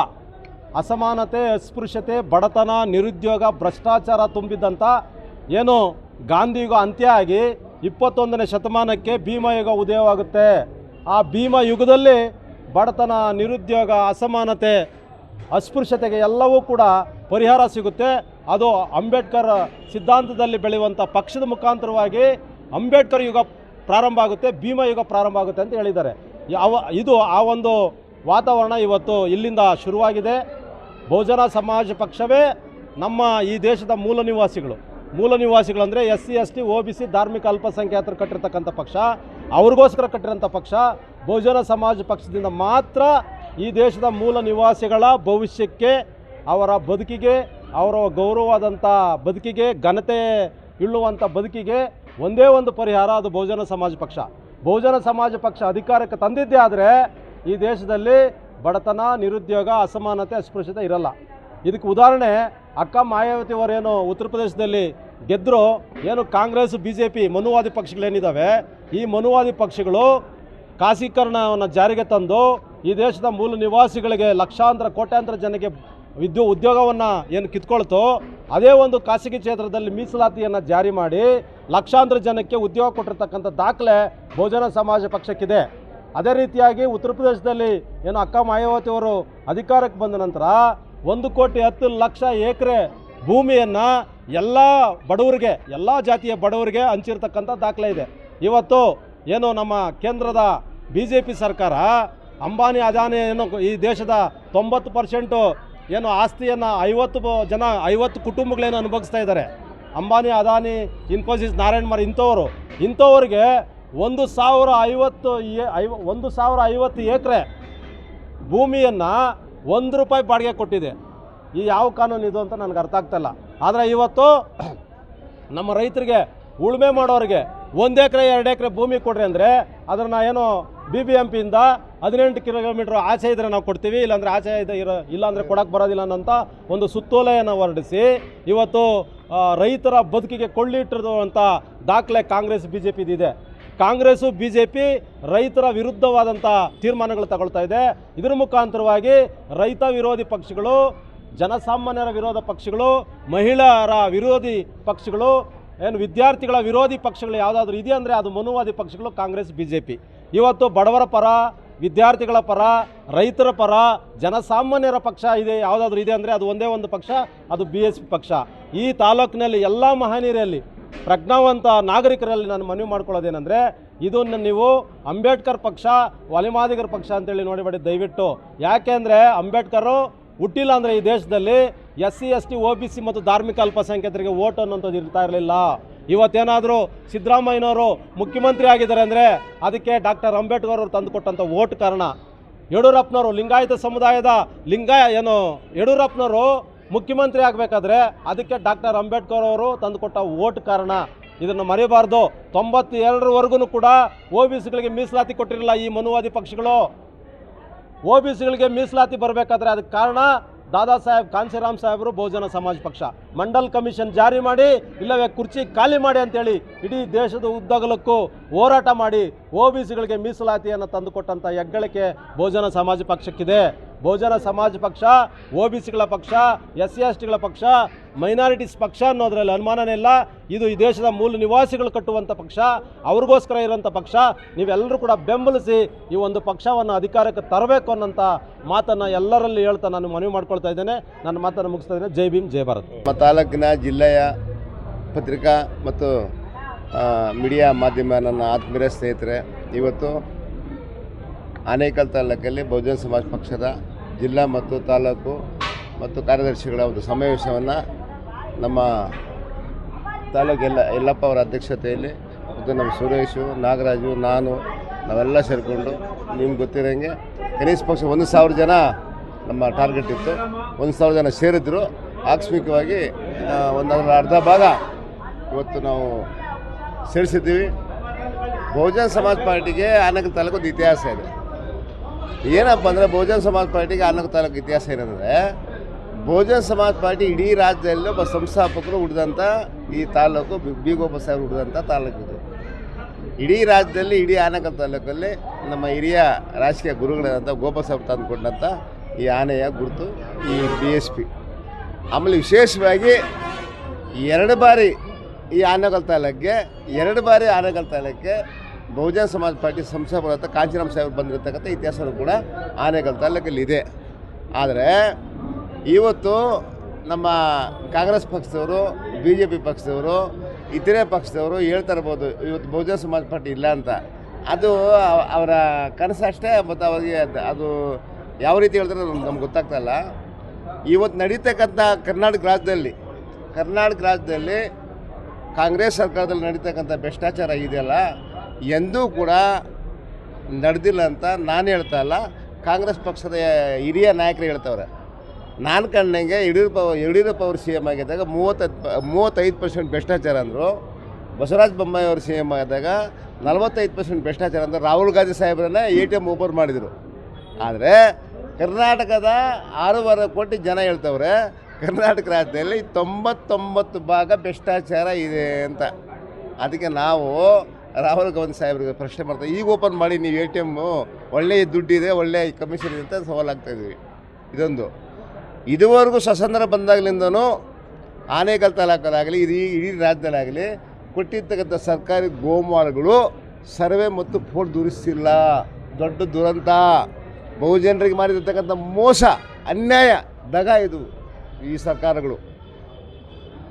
ಅಸಮಾನತೆ, ಅಸ್ಪೃಶ್ಯತೆ, ಬಡತನ, ನಿರುದ್ಯೋಗ, ಭ್ರಷ್ಟಾಚಾರ ತುಂಬಿದ್ದಂಥ ಏನು ಗಾಂಧಿ ಯುಗ ಅಂತ್ಯ ಆಗಿ ಇಪ್ಪತ್ತೊಂದನೇ ಶತಮಾನಕ್ಕೆ ಭೀಮಯುಗ ಉದಯವಾಗುತ್ತೆ. ಆ ಭೀಮ ಯುಗದಲ್ಲಿ ಬಡತನ, ನಿರುದ್ಯೋಗ, ಅಸಮಾನತೆ, ಅಸ್ಪೃಶ್ಯತೆಗೆ ಎಲ್ಲವೂ ಕೂಡ ಪರಿಹಾರ ಸಿಗುತ್ತೆ. ಅದು ಅಂಬೇಡ್ಕರ್ ಸಿದ್ಧಾಂತದಲ್ಲಿ ಬೆಳೆಯುವಂಥ ಪಕ್ಷದ ಮುಖಾಂತರವಾಗಿ ಅಂಬೇಡ್ಕರ್ ಯುಗ ಪ್ರಾರಂಭ ಆಗುತ್ತೆ, ಭೀಮ ಯುಗ ಪ್ರಾರಂಭ ಆಗುತ್ತೆ ಅಂತ ಹೇಳಿದ್ದಾರೆ. ಅವ ಇದು ಆ ಒಂದು ವಾತಾವರಣ ಇವತ್ತು ಇಲ್ಲಿಂದ ಶುರುವಾಗಿದೆ. ಬಹುಜನ ಸಮಾಜ ಪಕ್ಷವೇ ನಮ್ಮ ಈ ದೇಶದ ಮೂಲ ನಿವಾಸಿಗಳು. ಮೂಲ ನಿವಾಸಿಗಳು ಅಂದರೆ S C, S T O B C, ಧಾರ್ಮಿಕ ಅಲ್ಪಸಂಖ್ಯಾತರು ಕಟ್ಟಿರ್ತಕ್ಕಂಥ ಪಕ್ಷ. ಅವ್ರಿಗೋಸ್ಕರ ಕಟ್ಟಿರೋಂಥ ಪಕ್ಷ, ಬಹುಜನ ಸಮಾಜ ಪಕ್ಷದಿಂದ ಮಾತ್ರ ಈ ದೇಶದ ಮೂಲ ನಿವಾಸಿಗಳ ಭವಿಷ್ಯಕ್ಕೆ, ಅವರ ಬದುಕಿಗೆ, ಅವರ ಗೌರವವಾದಂಥ ಬದುಕಿಗೆ, ಘನತೆ ಇಳ್ಳುವಂಥ ಬದುಕಿಗೆ ಒಂದೇ ಒಂದು ಪರಿಹಾರ ಅದು ಬಹುಜನ ಸಮಾಜ ಪಕ್ಷ. ಬಹುಜನ ಸಮಾಜ ಪಕ್ಷ ಅಧಿಕಾರಕ್ಕೆ ತಂದಿದ್ದೇ ಆದರೆ ಈ ದೇಶದಲ್ಲಿ ಬಡತನ, ನಿರುದ್ಯೋಗ, ಅಸಮಾನತೆ, ಅಸ್ಪೃಶ್ಯತೆ ಇರಲ್ಲ. ಇದಕ್ಕೆ ಉದಾಹರಣೆ, ಅಕ್ಕ ಮಾಯಾವತಿ ಅವರೇನು ಉತ್ತರ ಪ್ರದೇಶದಲ್ಲಿ ಗೆದ್ದರು ಏನು ಕಾಂಗ್ರೆಸ್ ಬಿ ಜೆ ಪಿ ಮನುವಾದಿ ಪಕ್ಷಗಳೇನಿದ್ದಾವೆ ಈ ಮನುವಾದಿ ಪಕ್ಷಗಳು ಖಾಸೀಕರಣವನ್ನು ಜಾರಿಗೆ ತಂದು ಈ ದೇಶದ ಮೂಲ ನಿವಾಸಿಗಳಿಗೆ ಲಕ್ಷಾಂತರ, ಕೋಟ್ಯಾಂತರ ಜನಕ್ಕೆ ವಿದ್ಯು, ಉದ್ಯೋಗವನ್ನು ಏನು ಕಿತ್ಕೊಳ್ತೋ, ಅದೇ ಒಂದು ಖಾಸಗಿ ಕ್ಷೇತ್ರದಲ್ಲಿ ಮೀಸಲಾತಿಯನ್ನು ಜಾರಿ ಮಾಡಿ ಲಕ್ಷಾಂತರ ಜನಕ್ಕೆ ಉದ್ಯೋಗ ಕೊಟ್ಟಿರ್ತಕ್ಕಂಥ ದಾಖಲೆ ಬಹುಜನ ಸಮಾಜ ಪಕ್ಷಕ್ಕಿದೆ. ಅದೇ ರೀತಿಯಾಗಿ ಉತ್ತರ ಪ್ರದೇಶದಲ್ಲಿ ಏನು ಅಕ್ಕ ಮಾಯಾವತಿ ಅವರು ಅಧಿಕಾರಕ್ಕೆ ಬಂದ ನಂತರ ಒಂದು ಕೋಟಿ ಹತ್ತು ಲಕ್ಷ ಎಕರೆ ಭೂಮಿಯನ್ನು ಎಲ್ಲ ಬಡವರಿಗೆ, ಎಲ್ಲ ಜಾತಿಯ ಬಡವರಿಗೆ ಹಂಚಿರ್ತಕ್ಕಂಥ ದಾಖಲೆ ಇದೆ. ಇವತ್ತು ಏನು ನಮ್ಮ ಕೇಂದ್ರದ ಬಿ ಜೆ ಪಿ ಸರ್ಕಾರ ಅಂಬಾನಿ ಅದಾನಿ ಏನು ಈ ದೇಶದ ತೊಂಬತ್ತು ಪರ್ಸೆಂಟು ಏನು ಆಸ್ತಿಯನ್ನು ಐವತ್ತು ಜನ, ಐವತ್ತು ಕುಟುಂಬಗಳೇನು ಅನುಭವಿಸ್ತಾ ಇದ್ದಾರೆ. ಅಂಬಾನಿ ಅದಾನಿ, ಇನ್ಫೋಸಿಸ್, ನಾರಾಯಣ್ ಮರ್ ಇಂಥವರು, ಇಂಥವ್ರಿಗೆ ಒಂದು ಸಾವಿರ ಐವತ್ತು ಐವ, ಒಂದು ಸಾವಿರ ಐವತ್ತು ಎಕರೆ ಭೂಮಿಯನ್ನು ಒಂದು ರೂಪಾಯಿ ಬಾಡಿಗೆ ಕೊಟ್ಟಿದೆ. ಈ ಯಾವ ಕಾನೂನು ಇದು ಅಂತ ನನಗೆ ಅರ್ಥ ಆಗ್ತಾಯಿಲ್ಲ ಆದರೆ ಇವತ್ತು ನಮ್ಮ ರೈತರಿಗೆ ಉಳುಮೆ ಮಾಡೋರಿಗೆ ಒಂದು ಎಕರೆ, ಎರಡು ಎಕರೆ ಭೂಮಿ ಕೊಡ್ರಿ ಅಂದರೆ ಅದನ್ನು ಏನು ಬಿ ಬಿ ಎಂ ಪಿಯಿಂದ ಹದಿನೆಂಟು ಕಿಲೋಮೀಟ್ರ್ ಆಚೆ ಇದ್ದರೆ ನಾವು ಕೊಡ್ತೀವಿ, ಇಲ್ಲಾಂದರೆ ಆಚೆ ಇದೆ ಇರೋ, ಇಲ್ಲಾಂದರೆ ಕೊಡೋಕ್ಕೆ ಬರೋದಿಲ್ಲ ಅನ್ನೋಂಥ ಒಂದು ಸುತ್ತೋಲೆಯನ್ನು ಹೊರಡಿಸಿ ಇವತ್ತು ರೈತರ ಬದುಕಿಗೆ ಕೊಳ್ಳಿಟ್ಟಿರುವಂಥ ದಾಖಲೆ ಕಾಂಗ್ರೆಸ್ ಬಿ ಜೆ ಪಿದಿದೆ ಕಾಂಗ್ರೆಸ್ಸು ಬಿ ಜೆ ಪಿ ರೈತರ ವಿರುದ್ಧವಾದಂಥ ತೀರ್ಮಾನಗಳು ತಗೊಳ್ತಾ ಇದೆ. ಇದರ ಮುಖಾಂತರವಾಗಿ ರೈತ ವಿರೋಧಿ ಪಕ್ಷಗಳು ಜನಸಾಮಾನ್ಯರ ವಿರೋಧ ಪಕ್ಷಗಳು, ಮಹಿಳೆಯರ ವಿರೋಧಿ ಪಕ್ಷಗಳು, ಏನು ವಿದ್ಯಾರ್ಥಿಗಳ ವಿರೋಧಿ ಪಕ್ಷಗಳು ಯಾವುದಾದ್ರೂ ಇದೆ ಅಂದರೆ ಅದು ಮನುವಾದಿ ಪಕ್ಷಗಳು, ಕಾಂಗ್ರೆಸ್ ಬಿ ಜೆ ಇವತ್ತು ಬಡವರ ಪರ, ವಿದ್ಯಾರ್ಥಿಗಳ ಪರ, ರೈತರ ಪರ, ಜನಸಾಮಾನ್ಯರ ಪಕ್ಷ ಇದೆ, ಯಾವುದಾದ್ರೂ ಇದೆ ಅಂದರೆ ಅದು ಒಂದೇ ಒಂದು ಪಕ್ಷ, ಅದು ಬಿ ಎಸ್ ಪಕ್ಷ. ಈ ತಾಲೂಕಿನಲ್ಲಿ ಎಲ್ಲ ಮಹನೀಯರಲ್ಲಿ, ಪ್ರಜ್ಞಾವಂತ ನಾಗರಿಕರಲ್ಲಿ ನಾನು ಮನವಿ ಮಾಡ್ಕೊಳ್ಳೋದೇನೆಂದರೆ ಇದನ್ನು ನೀವು ಅಂಬೇಡ್ಕರ್ ಪಕ್ಷ, ವಲಿಮಾದಿಗರ ಪಕ್ಷ ಅಂತೇಳಿ ನೋಡಿಬೇಡಿ ದಯವಿಟ್ಟು. ಯಾಕೆ ಅಂದರೆ ಅಂಬೇಡ್ಕರು ಹುಟ್ಟಿಲ್ಲ ಅಂದರೆ ಈ ದೇಶದಲ್ಲಿ S C S T O B C ಮತ್ತು ಧಾರ್ಮಿಕ ಅಲ್ಪಸಂಖ್ಯಾತರಿಗೆ ಓಟ್ ಅನ್ನೋಂಥದ್ದು ಇರ್ತಾ ಇರಲಿಲ್ಲ. ಇವತ್ತೇನಾದರೂ ಸಿದ್ದರಾಮಯ್ಯನವರು ಮುಖ್ಯಮಂತ್ರಿ ಆಗಿದ್ದಾರೆ ಅಂದರೆ ಅದಕ್ಕೆ ಡಾಕ್ಟರ್ ಅಂಬೇಡ್ಕರ್ ಅವರು ತಂದುಕೊಟ್ಟಂಥ ಓಟ್ ಕಾರಣ. ಯಡಿಯೂರಪ್ಪನವರು ಲಿಂಗಾಯತ ಸಮುದಾಯದ ಲಿಂಗಾಯ ಏನು, ಯಡಿಯೂರಪ್ಪನವರು ಮುಖ್ಯಮಂತ್ರಿ ಆಗಬೇಕಾದ್ರೆ ಅದಕ್ಕೆ ಡಾಕ್ಟರ್ ಅಂಬೇಡ್ಕರ್ ಅವರು ತಂದುಕೊಟ್ಟ ಓಟ್ ಕಾರಣ. ಇದನ್ನು ಮರಿಬಾರ್ದು. ತೊಂಬತ್ತೆರಡರವರೆಗೂ ಕೂಡ ಒ ಬಿ ಸಿಗಳಿಗೆ ಮೀಸಲಾತಿ ಕೊಟ್ಟಿರಲಿಲ್ಲ ಈ ಮನುವಾದಿ ಪಕ್ಷಗಳು. ಒ ಬಿ ಸಿಗಳಿಗೆ ಮೀಸಲಾತಿ ಬರಬೇಕಾದ್ರೆ ಅದಕ್ಕೆ ಕಾರಣ ದಾದಾ ಸಾಹೇಬ್ ಕಾಂಶಿರಾಮ್ ಸಾಹೇಬರು ಬಹುಜನ ಸಮಾಜ ಪಕ್ಷ. ಮಂಡಲ್ ಕಮಿಷನ್ ಜಾರಿ ಮಾಡಿ, ಇಲ್ಲವೇ ಕುರ್ಚಿ ಖಾಲಿ ಮಾಡಿ ಅಂತೇಳಿ ಇಡೀ ದೇಶದ ಉದ್ದಗಲಕ್ಕೂ ಹೋರಾಟ ಮಾಡಿ ಒ ಬಿ ಸಿಗಳಿಗೆ ಮೀಸಲಾತಿಯನ್ನು ತಂದುಕೊಟ್ಟಂಥ ಹೆಗ್ಗಳಿಕೆ ಬಹುಜನ ಸಮಾಜ ಪಕ್ಷಕ್ಕಿದೆ. ಬಹುಜನ ಸಮಾಜ ಪಕ್ಷ, ಒ ಬಿ ಸಿಗಳ ಪಕ್ಷ, ಎಸ್ ಸಿ ಎಸ್ ಟಿಗಳ ಪಕ್ಷ, ಮೈನಾರಿಟೀಸ್ ಪಕ್ಷ ಅನ್ನೋದ್ರಲ್ಲಿ ಅನುಮಾನನೇ ಇಲ್ಲ. ಇದು ಈ ದೇಶದ ಮೂಲ ನಿವಾಸಿಗಳು ಕಟ್ಟುವಂಥ ಪಕ್ಷ, ಅವ್ರಿಗೋಸ್ಕರ ಇರುವಂಥ ಪಕ್ಷ. ನೀವೆಲ್ಲರೂ ಕೂಡ ಬೆಂಬಲಿಸಿ ಈ ಒಂದು ಪಕ್ಷವನ್ನು ಅಧಿಕಾರಕ್ಕೆ ತರಬೇಕು ಅನ್ನೋಂಥ ಮಾತನ್ನು ಎಲ್ಲರಲ್ಲಿ ಹೇಳ್ತಾ ನಾನು ಮನವಿ ಮಾಡ್ಕೊಳ್ತಾ ಇದ್ದೇನೆ. ನನ್ನ ಮಾತನ್ನು ಮುಗಿಸ್ತಾ ಇದ್ದೇನೆ. ಜೈ ಭೀಮ್, ಜೈ ಭಾರತ್. ನಮ್ಮ ತಾಲೂಕಿನ ಜಿಲ್ಲೆಯ ಪತ್ರಿಕಾ ಮತ್ತು ಮೀಡಿಯಾ ಮಾಧ್ಯಮ ನನ್ನ ಆತ್ಮೀಯ ಸ್ನೇಹಿತರೆ, ಇವತ್ತು ಆನೇಕಲ್ ತಾಲೂಕಲ್ಲಿ ಬಹುಜನ ಸಮಾಜ ಪಕ್ಷದ ಜಿಲ್ಲಾ ಮತ್ತು ತಾಲೂಕು ಮತ್ತು ಕಾರ್ಯದರ್ಶಿಗಳ ಒಂದು ಸಮಾವೇಶವನ್ನು ನಮ್ಮ ತಾಲೂಕು ಎಲ್ಲ ಯಲ್ಲಪ್ಪ ಅವರ ಅಧ್ಯಕ್ಷತೆಯಲ್ಲಿ ಮತ್ತು ನಮ್ಮ ಸುರೇಶು, ನಾಗರಾಜು, ನಾನು ನಾವೆಲ್ಲ ಸೇರಿಕೊಂಡು ನಿಮ್ಗೆ ಗೊತ್ತಿರೋಂಗೆ ಕನಿಷ್ಠ ಪಕ್ಷ ಒಂದು ಸಾವಿರ ಜನ ನಮ್ಮ ಟಾರ್ಗೆಟ್ ಇತ್ತು. ಒಂದು ಸಾವಿರ ಜನ ಸೇರಿದ್ರು. ಆಕಸ್ಮಿಕವಾಗಿ ಒಂದು ಅರ್ಧ ಭಾಗ ಇವತ್ತು ನಾವು ಸೇರಿಸಿದ್ದೀವಿ. ಬಹುಜನ ಸಮಾಜ ಪಾರ್ಟಿಗೆ ಆನೇಕಲ್ ತಾಲೂಕು ಇತಿಹಾಸ ಇದೆ. ಏನಪ್ಪ ಅಂದರೆ ಬಹುಜನ ಸಮಾಜ ಪಾರ್ಟಿಗೆ ಆನಕ ತಾಲೂಕು ಇತಿಹಾಸ ಏನಂದರೆ, ಬಹುಜನ ಸಮಾಜ ಪಾರ್ಟಿ ಇಡೀ ರಾಜ್ಯದಲ್ಲಿ ಒಬ್ಬ ಸಂಸ್ಥಾಪಕರು ಹುಡ್ದಂಥ ಈ ತಾಲೂಕು, ಬಿ ಗೋಪಾಲ್ ಸಾಹೇಬ್ ಹುಡ್ದಂಥ ತಾಲೂಕು ಇದು. ಇಡೀ ರಾಜ್ಯದಲ್ಲಿ, ಇಡೀ ಆನಕಲ್ ತಾಲೂಕಲ್ಲಿ ನಮ್ಮ ಹಿರಿಯ ರಾಜಕೀಯ ಗುರುಗಳಾದಂಥ ಗೋಪಾಲ್ ಸಾಹೇಬ್ ತಂದುಕೊಂಡಂಥ ಈ ಆನೆಯ ಗುರುತು ಈ ಬಿ ಎಸ್ ಪಿ ಆಮೇಲೆ ವಿಶೇಷವಾಗಿ ಎರಡು ಬಾರಿ ಈ ಆನೆಗಲ್ ತಾಲೂಕಿಗೆ, ಎರಡು ಬಾರಿ ಆನೆಗಲ್ ತಾಲೂಕಿಗೆ ಬಹುಜನ ಸಮಾಜ ಪಾರ್ಟಿ ಸಂಸ್ಥಾಪಕ ಕಾಂಚಿರಾಮ್ ಸಾಹೇಬ್ ಬಂದಿರತಕ್ಕಂಥ ಇತಿಹಾಸವೂ ಕೂಡ ಆನೆಗಲ್ ತಾಲೂಕಲ್ಲಿ ಇದೆ. ಆದರೆ ಇವತ್ತು ನಮ್ಮ ಕಾಂಗ್ರೆಸ್ ಪಕ್ಷದವರು ಬಿ ಜೆ ಪಿ ಪಕ್ಷದವರು, ಇತರೆ ಪಕ್ಷದವರು ಹೇಳ್ತಾ ಇರ್ಬೋದು, ಇವತ್ತು ಬಹುಜನ ಸಮಾಜ ಪಾರ್ಟಿ ಇಲ್ಲ ಅಂತ. ಅದು ಅವರ ಕನಸು ಅಷ್ಟೇ, ಮತ್ತು ಅವರಿಗೆ ಅದ್- ಯಾವ ರೀತಿ ಹೇಳ್ತಾರೆ ನಮ್ಗೆ ಗೊತ್ತಾಗ್ತಾ ಇಲ್ಲ. ಇವತ್ತು ನಡೀತಕ್ಕಂಥ ಕರ್ನಾಟಕ ರಾಜ್ಯದಲ್ಲಿ ಕರ್ನಾಟಕ ರಾಜ್ಯದಲ್ಲಿ ಕಾಂಗ್ರೆಸ್ ಸರ್ಕಾರದಲ್ಲಿ ನಡೀತಕ್ಕಂಥ ಭ್ರಷ್ಟಾಚಾರ ಇದೆಯಲ್ಲ ಎಂದೂ ಕೂಡ ನಡೆದಿಲ್ಲ ಅಂತ ನಾನು ಹೇಳ್ತಾ ಇಲ್ಲ. ಕಾಂಗ್ರೆಸ್ ಪಕ್ಷದ ಹಿರಿಯ ನಾಯಕರು ಹೇಳ್ತವ್ರೆ, ನಾನು ಕಂಡಂಗೆ ಯಡಿಯೂರಪ್ಪ ಯಡಿಯೂರಪ್ಪ ಅವರು ಸಿ ಎಂ ಆಗಿದ್ದಾಗ ಮೂವತ್ತೈದು ಮೂವತ್ತೈದು ಪರ್ಸೆಂಟ್ ಭ್ರಷ್ಟಾಚಾರ ಅಂದರು. ಬಸವರಾಜ ಬೊಮ್ಮಾಯಿ ಅವರು ಸಿ ಎಂ ಆದಾಗ ನಲವತ್ತೈದು ಪರ್ಸೆಂಟ್ ಭ್ರಷ್ಟಾಚಾರ ಅಂದರೆ. ರಾಹುಲ್ ಗಾಂಧಿ ಸಾಹೇಬ್ರನ್ನ ಎ ಟಿ ಎಂ ಓಪನ್ ಮಾಡಿದರು. ಆದರೆ ಕರ್ನಾಟಕದ ಆರೂವರೆ ಕೋಟಿ ಜನ ಹೇಳ್ತವ್ರೆ, ಕರ್ನಾಟಕ ರಾಜ್ಯದಲ್ಲಿ ತೊಂಬತ್ತೊಂಬತ್ತು ಭಾಗ ಭ್ರಷ್ಟಾಚಾರ ಇದೆ ಅಂತ. ಅದಕ್ಕೆ ನಾವು ರಾಹುಲ್ ಗಾಂಧಿ ಸಾಹೇಬ್ರಿಗೆ ಪ್ರಶ್ನೆ ಮಾಡ್ತಾರೆ ಈಗ ಓಪನ್ ಮಾಡಿ ನೀವು ಎ ಟಿ ಎಮ್ಮು ಒಳ್ಳೆಯ ದುಡ್ಡಿದೆ ಒಳ್ಳೆಯ ಕಮಿಷನ್ ಇದೆ ಅಂತ ಸವಾಲು ಆಗ್ತಾಯಿದ್ವಿ ಇದೊಂದು. ಇದುವರೆಗೂ ಸ್ವಸಂದ್ರ ಬಂದಾಗಲಿಂದನೂ ಆನೇಕಲ್ ತಾಲೂಕಲ್ಲಾಗಲಿ ಇಡೀ ಇಡೀ ರಾಜ್ಯದಲ್ಲಾಗಲಿ ಕೊಟ್ಟಿರ್ತಕ್ಕಂಥ ಸರ್ಕಾರಿ ಗೋಮಾಳಗಳು ಸರ್ವೆ ಮತ್ತು ಫೋನ್ ದೂರಿಸ್ತಿಲ್ಲ. ದೊಡ್ಡ ದುರಂತ. ಬಹುಜನರಿಗೆ ಮಾಡಿರ್ತಕ್ಕಂಥ ಮೋಸ, ಅನ್ಯಾಯ, ದಗ ಇದು ಈ ಸರ್ಕಾರಗಳು.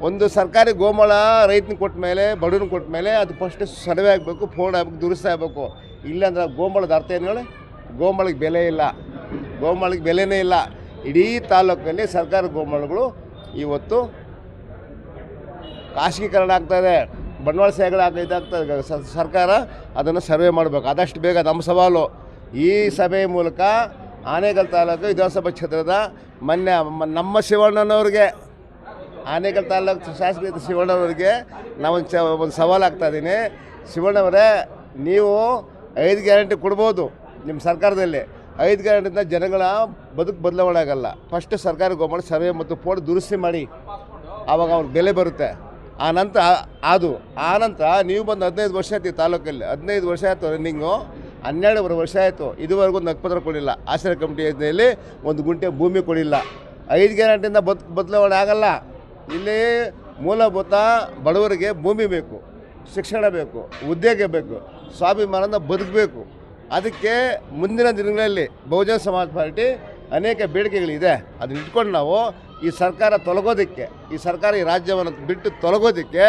ಒಂದು ಸರ್ಕಾರಿ ಗೋಮಳ ರೈತನ ಕೊಟ್ಟ ಮೇಲೆ ಕೊಟ್ಟಮೇಲೆ ಕೊಟ್ಟ ಮೇಲೆ ಅದು ಫಸ್ಟ್ ಸರ್ವೆ ಆಗಬೇಕು ಫೋನ್ ಆಗಬೇಕು, ದುರಸ್ತಿ ಆಗಬೇಕು. ಇಲ್ಲಾಂದ್ರೆ ಗೋಮಳದ ಅರ್ಥ ಏನು ಹೇಳಿ? ಗೋಮಳಕ್ಕೆ ಬೆಲೆ ಇಲ್ಲ. ಗೋಮಳಕ್ಕೆ ಬೆಲೆನೇ ಇಲ್ಲ. ಇಡೀ ತಾಲೂಕಲ್ಲಿ ಸರ್ಕಾರಿ ಗೋಮಳಗಳು ಇವತ್ತು ಖಾಸಗೀಕರಣ ಆಗ್ತಾಯಿದೆ ಬಂಡವಾಳ ಸೇಗಳ ಇದಾಗ್ತದೆ ಸರ್ಕಾರ ಅದನ್ನು ಸರ್ವೆ ಮಾಡಬೇಕು. ಆದಷ್ಟು ಬೇಗ ನಮ್ಮ ಸವಾಲು. ಈ ಸಭೆಯ ಮೂಲಕ ಆನೆಗಲ್ ತಾಲೂಕು ವಿಧಾನಸಭಾ ಕ್ಷೇತ್ರದ ಮೊನ್ನೆ ನಮ್ಮ ಶಿವಣ್ಣನವ್ರಿಗೆ ಆನೇಕಲ್ ತಾಲೂಕು ಶಾಸಕ ಶಿವಣ್ಣವ್ರಿಗೆ ನಾವೊಂದು ಚ ಒಂದು ಸವಾಲು ಆಗ್ತಾ ಇದ್ದೀನಿ ಶಿವಣ್ಣವರೇ, ನೀವು ಐದು ಗ್ಯಾರಂಟಿ ಕೊಡ್ಬೋದು ನಿಮ್ಮ ಸರ್ಕಾರದಲ್ಲಿ. ಐದು ಗ್ಯಾರಂಟಿಯಿಂದ ಜನಗಳ ಬದುಕು ಬದಲಾವಣೆ ಆಗಲ್ಲ ಫಸ್ಟ್ ಸರ್ಕಾರಿ ಗೋಮಾಳ ಸರ್ವೆ ಮತ್ತು ಪೋಡ್ ದುರಸ್ತಿ ಮಾಡಿ. ಆವಾಗ ಅವ್ರಿಗೆ ಬೆಲೆ ಬರುತ್ತೆ. ಆ ನಂತರ ಅದು. ಆ ನಂತರ ನೀವು ಬಂದು ಹದಿನೈದು ವರ್ಷ ಆಯ್ತು ಈ ತಾಲೂಕಲ್ಲಿ. ಹದಿನೈದು ವರ್ಷ ಆಯಿತು ರನ್ನಿಂಗು. ಹನ್ನೆರಡುವರೆ ವರ್ಷ ಆಯಿತು. ಇದುವರೆಗೂ ಒಂದು ನಕ್ಪತ್ರ ಕೊಡಿಲ್ಲ ಆಶ್ರಯ ಕಮಿಟಿ ಯೋಜನೆಯಲ್ಲಿ ಒಂದು ಗುಂಟೆ ಭೂಮಿ ಕೊಡಿಲ್ಲ ಐದು ಗ್ಯಾರಂಟಿಯಿಂದ ಬದ್ ಬದಲಾವಣೆ ಆಗಲ್ಲ. ಇಲ್ಲಿ ಮೂಲಭೂತ ಬಡವರಿಗೆ ಭೂಮಿ ಬೇಕು, ಶಿಕ್ಷಣ ಬೇಕು, ಉದ್ಯೋಗ ಬೇಕು ಸ್ವಾಭಿಮಾನದ ಬದುಕಬೇಕು. ಅದಕ್ಕೆ ಮುಂದಿನ ದಿನಗಳಲ್ಲಿ ಬಹುಜನ ಸಮಾಜ ಪಾರ್ಟಿ ಅನೇಕ ಬೇಡಿಕೆಗಳಿದೆ. ಅದನ್ನ ಇಟ್ಕೊಂಡು ನಾವು ಈ ಸರ್ಕಾರ ತೊಲಗೋದಕ್ಕೆ, ಈ ಸರ್ಕಾರ ಈ ರಾಜ್ಯವನ್ನು ಬಿಟ್ಟು ತೊಲಗೋದಕ್ಕೆ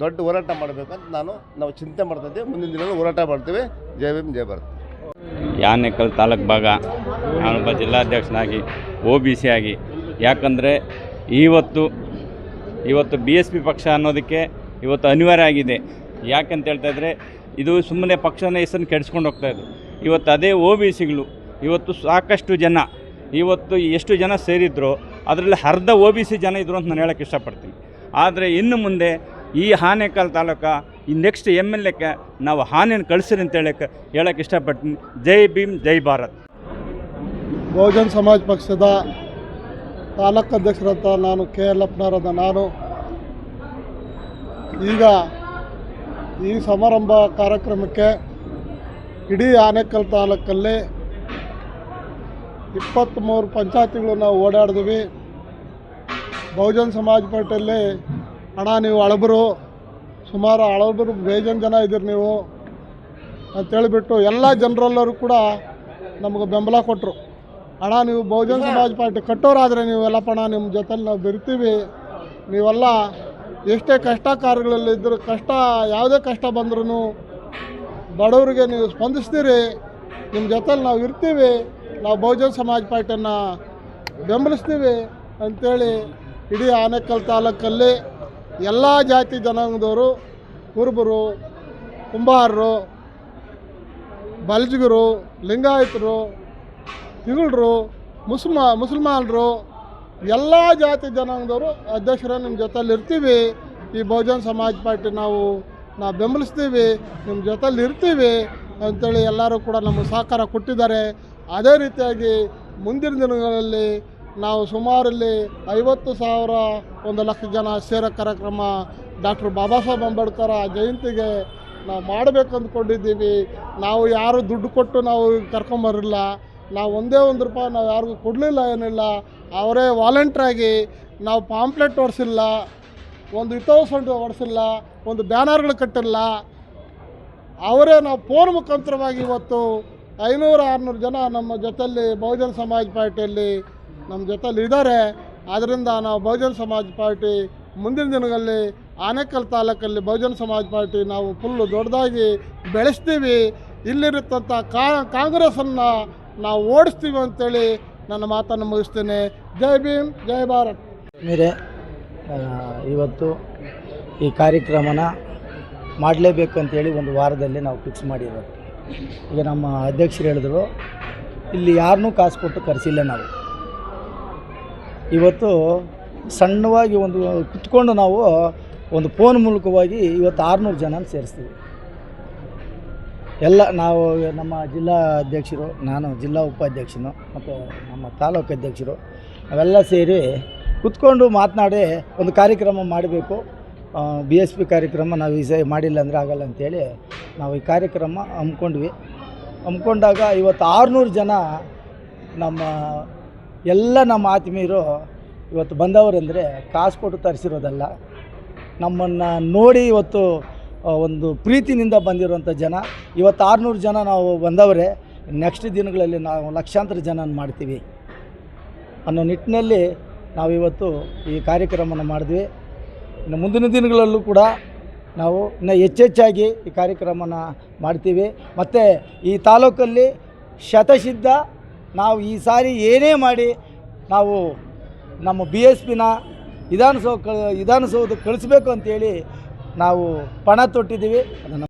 ದೊಡ್ಡ ಹೋರಾಟ ಮಾಡಬೇಕಂತ ನಾನು, ನಾವು ಚಿಂತೆ ಮಾಡ್ತಿದ್ದೀವಿ ಮುಂದಿನ ದಿನಗಳಲ್ಲಿ ಹೋರಾಟ ಮಾಡ್ತೀವಿ. ಜಯ ಭೀಮ್ ಜಯ ಭಾರತ್. ಯಾನೆಕಲ್ ತಾಲೂಕು ಭಾಗ ನಾನೊಬ್ಬ ಜಿಲ್ಲಾಧ್ಯಕ್ಷನಾಗಿ, ಒ ಬಿ ಸಿ ಆಗಿ. ಯಾಕಂದರೆ ಇವತ್ತು ಇವತ್ತು ಬಿ ಎಸ್ ಪಿ ಪಕ್ಷ ಅನ್ನೋದಕ್ಕೆ ಇವತ್ತು ಅನಿವಾರ್ಯ ಆಗಿದೆ. ಯಾಕಂತ ಹೇಳ್ತಾ ಇದ್ದರೆ ಇದು ಸುಮ್ಮನೆ ಪಕ್ಷನ ಹೆಸರನ್ನು ಕೆಡಿಸ್ಕೊಂಡು ಹೋಗ್ತಾ ಇದೆ. ಇವತ್ತು ಅದೇ ಒ ಬಿ ಸಿಗಳು ಇವತ್ತು ಸಾಕಷ್ಟು ಜನ, ಇವತ್ತು ಎಷ್ಟು ಜನ ಸೇರಿದ್ರು ಅದರಲ್ಲಿ ಅರ್ಧ ಒ ಬಿ ಸಿ ಜನ ಇದ್ರು ಅಂತ ನಾನು ಹೇಳೋಕ್ಕೆ ಇಷ್ಟಪಡ್ತೀನಿ. ಆದರೆ ಇನ್ನು ಮುಂದೆ ಈ ಹಾನೇಕಲ್ ತಾಲೂಕು, ಈ ನೆಕ್ಸ್ಟ್ ಎಂ ಎಲ್ ಎಕ್ಕೆ ನಾವು ಹಾನಿಯನ್ನು ಕಳಿಸ್ರಿ ಅಂತ ಹೇಳಕ್ಕೆ ಹೇಳೋಕ್ಕೆ ಇಷ್ಟಪಡ್ತೀನಿ. ಜೈ ಭೀಮ್, ಜೈ ಭಾರತ್. ಬಹುಜನ್ ಸಮಾಜ್ ಪಕ್ಷದ ತಾಲೂಕು ಅಧ್ಯಕ್ಷರಂತ ನಾನು ಕೆ ಎಲ್ ಅಪ್ಪನವರಾದ ನಾನು ಈಗ ಈ ಸಮಾರಂಭ ಕಾರ್ಯಕ್ರಮಕ್ಕೆ ಇಡೀ ಆನೇಕಲ್ ತಾಲೂಕಲ್ಲಿ ಇಪ್ಪತ್ತ್ಮೂರು ಪಂಚಾಯತಿಗಳು ನಾವು ಓಡಾಡಿದ್ವಿ. ಬಹುಜನ್ ಸಮಾಜ್ ಪಾರ್ಟಿಯಲ್ಲಿ ಅಣ್ಣ ನೀವು ಹಳಬರು, ಸುಮಾರು ಅಳಬರು ಬೇಜನ್ ಜನ ಇದ್ದೀರಿ ನೀವು ಅಂತೇಳಿಬಿಟ್ಟು ಎಲ್ಲ ಜನರೆಲ್ಲರೂ ಕೂಡ ನಮಗೆ ಬೆಂಬಲ ಕೊಟ್ಟರು ಅಣ್ಣ ನೀವು ಬಹುಜನ ಸಮಾಜ ಪಾರ್ಟಿ ಕಟ್ಟೋರಾದರೆ ನೀವೆಲ್ಲಪ್ಪ ಅಣ್ಣ ನಿಮ್ಮ ಜೊತೆಲಿ ನಾವು ಬೆರಿತೀವಿ. ನೀವೆಲ್ಲ ಎಷ್ಟೇ ಕಷ್ಟ ಕಾರ್ಯಗಳಲ್ಲಿದ್ದರೂ ಕಷ್ಟ ಯಾವುದೇ ಕಷ್ಟ ಬಂದ್ರೂ ಬಡವರಿಗೆ ನೀವು ಸ್ಪಂದಿಸ್ತೀರಿ. ನಿಮ್ಮ ಜೊತೆಲಿ ನಾವು ಇರ್ತೀವಿ. ನಾವು ಬಹುಜನ ಸಮಾಜ ಪಾರ್ಟಿಯನ್ನು ಬೆಂಬಲಿಸ್ತೀವಿ ಅಂಥೇಳಿ ಇಡೀ ಆನೇಕಲ್ ತಾಲೂಕಲ್ಲಿ ಎಲ್ಲ ಜಾತಿ ಜನಾಂಗದವರು ಕುರುಬರು ಕುಂಬಾರರು ಬಲ್ಜಿಗರು ಲಿಂಗಾಯತರು ತಿಗಳರು ಮುಸ್ಲಿಮ, ಮುಸಲ್ಮಾನರು, ಎಲ್ಲ ಜಾತಿ ಜನಾಂಗದವರು ಅಧ್ಯಕ್ಷರ ನಿಮ್ಮ ಜೊತೆಲಿ ಇರ್ತೀವಿ. ಈ ಬಹುಜನ್ ಸಮಾಜ ಪಾರ್ಟಿ ನಾವು ನಾವು ಬೆಂಬಲಿಸ್ತೀವಿ. ನಿಮ್ಮ ಜೊತೆಲಿ ಇರ್ತೀವಿ ಅಂಥೇಳಿ ಎಲ್ಲರೂ ಕೂಡ ನಮಗೆ ಸಹಕಾರ ಕೊಟ್ಟಿದ್ದಾರೆ. ಅದೇ ರೀತಿಯಾಗಿ ಮುಂದಿನ ದಿನಗಳಲ್ಲಿ ನಾವು ಸುಮಾರಲ್ಲಿ ಐವತ್ತು ಸಾವಿರ ಒಂದು ಲಕ್ಷ ಜನ ಸೇರೋ ಕಾರ್ಯಕ್ರಮ ಡಾಕ್ಟರ್ ಬಾಬಾ ಸಾಹೇಬ್ ಅಂಬೇಡ್ಕರ್ ಜಯಂತಿಗೆ ನಾವು ಮಾಡಬೇಕು ಅಂದ್ಕೊಂಡಿದ್ದೀವಿ ನಾವು ಯಾರು ದುಡ್ಡು ಕೊಟ್ಟು ನಾವು ಕರ್ಕೊಂಬರಿಲ್ಲ. ನಾವು ಒಂದೇ ಒಂದು ರೂಪಾಯಿ ನಾವು ಯಾರಿಗೂ ಕೊಡಲಿಲ್ಲ ಏನಿಲ್ಲ, ಅವರೇ ವಾಲಂಟ್ರಾಗಿ ನಾವು ಪಾಂಪ್ಲೆಟ್ ಹೊಡೆಸಿಲ್ಲ ಒಂದು ಹಿತವಸಂಡು ಹೊಡೆಸಿಲ್ಲ ಒಂದು ಬ್ಯಾನರ್ಗಳು ಕಟ್ಟಿಲ್ಲ. ಅವರೇ ನಾವು ಫೋನ್ ಮುಖಾಂತರವಾಗಿ ಇವತ್ತು ಐನೂರು ಆರುನೂರು ಜನ ನಮ್ಮ ಜೊತೆಯಲ್ಲಿ ಬಹುಜನ ಸಮಾಜ ಪಾರ್ಟಿಯಲ್ಲಿ ನಮ್ಮ ಜೊತೆಯಲ್ಲಿ ಇದ್ದಾರೆ. ಆದ್ದರಿಂದ ನಾವು ಬಹುಜನ ಸಮಾಜ ಪಾರ್ಟಿ ಮುಂದಿನ ದಿನಗಳಲ್ಲಿ ಆನೇಕಲ್ ತಾಲೂಕಲ್ಲಿ ಬಹುಜನ ಸಮಾಜ ಪಾರ್ಟಿ ನಾವು ಫುಲ್ಲು ದೊಡ್ಡದಾಗಿ ಬೆಳೆಸ್ತೀವಿ. ಇಲ್ಲಿರುತ್ತಂಥ ಕಾಂಗ್ರೆಸ್ಸನ್ನು ನಾವು ಓಡಿಸ್ತೀವಿ ಅಂತೇಳಿ ನನ್ನ ಮಾತನ್ನು ಮುಗಿಸ್ತೇನೆ. ಜೈ ಭೀಮ್, ಜೈ ಭಾರತ್. ಮೇರೆ ಇವತ್ತು ಈ ಕಾರ್ಯಕ್ರಮನ ಮಾಡಲೇಬೇಕು ಅಂತೇಳಿ ಒಂದು ವಾರದಲ್ಲಿ ನಾವು ಫಿಕ್ಸ್ ಮಾಡಿರೋದು. ಈಗ ನಮ್ಮ ಅಧ್ಯಕ್ಷರು ಹೇಳಿದ್ರು, ಇಲ್ಲಿ ಯಾರನ್ನೂ ಕಾಸು ಕೊಟ್ಟು ಕರೆಸಿಲ್ಲ ನಾವು. ಇವತ್ತು ಸಣ್ಣವಾಗಿ ಒಂದು ಕುತ್ಕೊಂಡು ನಾವು ಒಂದು ಫೋನ್ ಮೂಲಕವಾಗಿ ಇವತ್ತು ಆರುನೂರು ಜನ ಸೇರಿಸ್ತೀವಿ. ಎಲ್ಲ ನಾವು ನಮ್ಮ ಜಿಲ್ಲಾ ಅಧ್ಯಕ್ಷರು, ನಾನು ಜಿಲ್ಲಾ ಉಪಾಧ್ಯಕ್ಷನು, ಮತ್ತು ನಮ್ಮ ತಾಲೂಕು ಅಧ್ಯಕ್ಷರು, ಅವೆಲ್ಲ ಸೇರಿ ಕುತ್ಕೊಂಡು ಮಾತನಾಡಿ ಒಂದು ಕಾರ್ಯಕ್ರಮ ಮಾಡಬೇಕು. ಬಿ ಎಸ್ ಪಿ ಕಾರ್ಯಕ್ರಮ ನಾವು ಈ ಸೈ ಮಾಡಿಲ್ಲ ಅಂದರೆ ಆಗಲ್ಲ ಅಂತೇಳಿ ನಾವು ಈ ಕಾರ್ಯಕ್ರಮ ಹಮ್ಮಿಕೊಂಡ್ವಿ. ಹಮ್ಮಿಕೊಂಡಾಗ ಇವತ್ತು ಆರುನೂರು ಜನ ನಮ್ಮ ಎಲ್ಲ ನಮ್ಮ ಆತ್ಮೀಯರು ಇವತ್ತು ಬಂದವರೆಂದರೆ ಕಾಸು ಕೊಟ್ಟು ತರಿಸಿರೋದಲ್ಲ. ನಮ್ಮನ್ನು ನೋಡಿ ಇವತ್ತು ಒಂದು ಪ್ರೀತಿನಿಂದ ಬಂದಿರುವಂಥ ಜನ. ಇವತ್ತು ಆರುನೂರು ಜನ ನಾವು ಬಂದವರೇ. ನೆಕ್ಸ್ಟ್ ದಿನಗಳಲ್ಲಿ ನಾವು ಲಕ್ಷಾಂತರ ಜನ ಮಾಡ್ತೀವಿ. ಅನ್ನೋ ನಿಟ್ಟಿನಲ್ಲಿ ನಾವಿವತ್ತು ಈ ಕಾರ್ಯಕ್ರಮವನ್ನು ಮಾಡಿದ್ವಿ. ಇನ್ನು ಮುಂದಿನ ದಿನಗಳಲ್ಲೂ ಕೂಡ ನಾವು ಇನ್ನು ಹೆಚ್ಚೆಚ್ಚಾಗಿ ಈ ಕಾರ್ಯಕ್ರಮನ ಮಾಡ್ತೀವಿ. ಮತ್ತು ಈ ತಾಲೂಕಲ್ಲಿ ಶತಸಿದ್ಧ ನಾವು ಈ ಸಾರಿ ಏನೇ ಮಾಡಿ ನಾವು ನಮ್ಮ ಬಿ ಎಸ್ ಪಿನ ವಿಧಾನಸೌಧ ವಿಧಾನಸೌಧಕ್ಕೆ ಕಳಿಸ್ಬೇಕು ಅಂತೇಳಿ ನಾವು ಪಣ ತೊಟ್ಟಿದ್ದೀವಿ. ಅದನ್ನು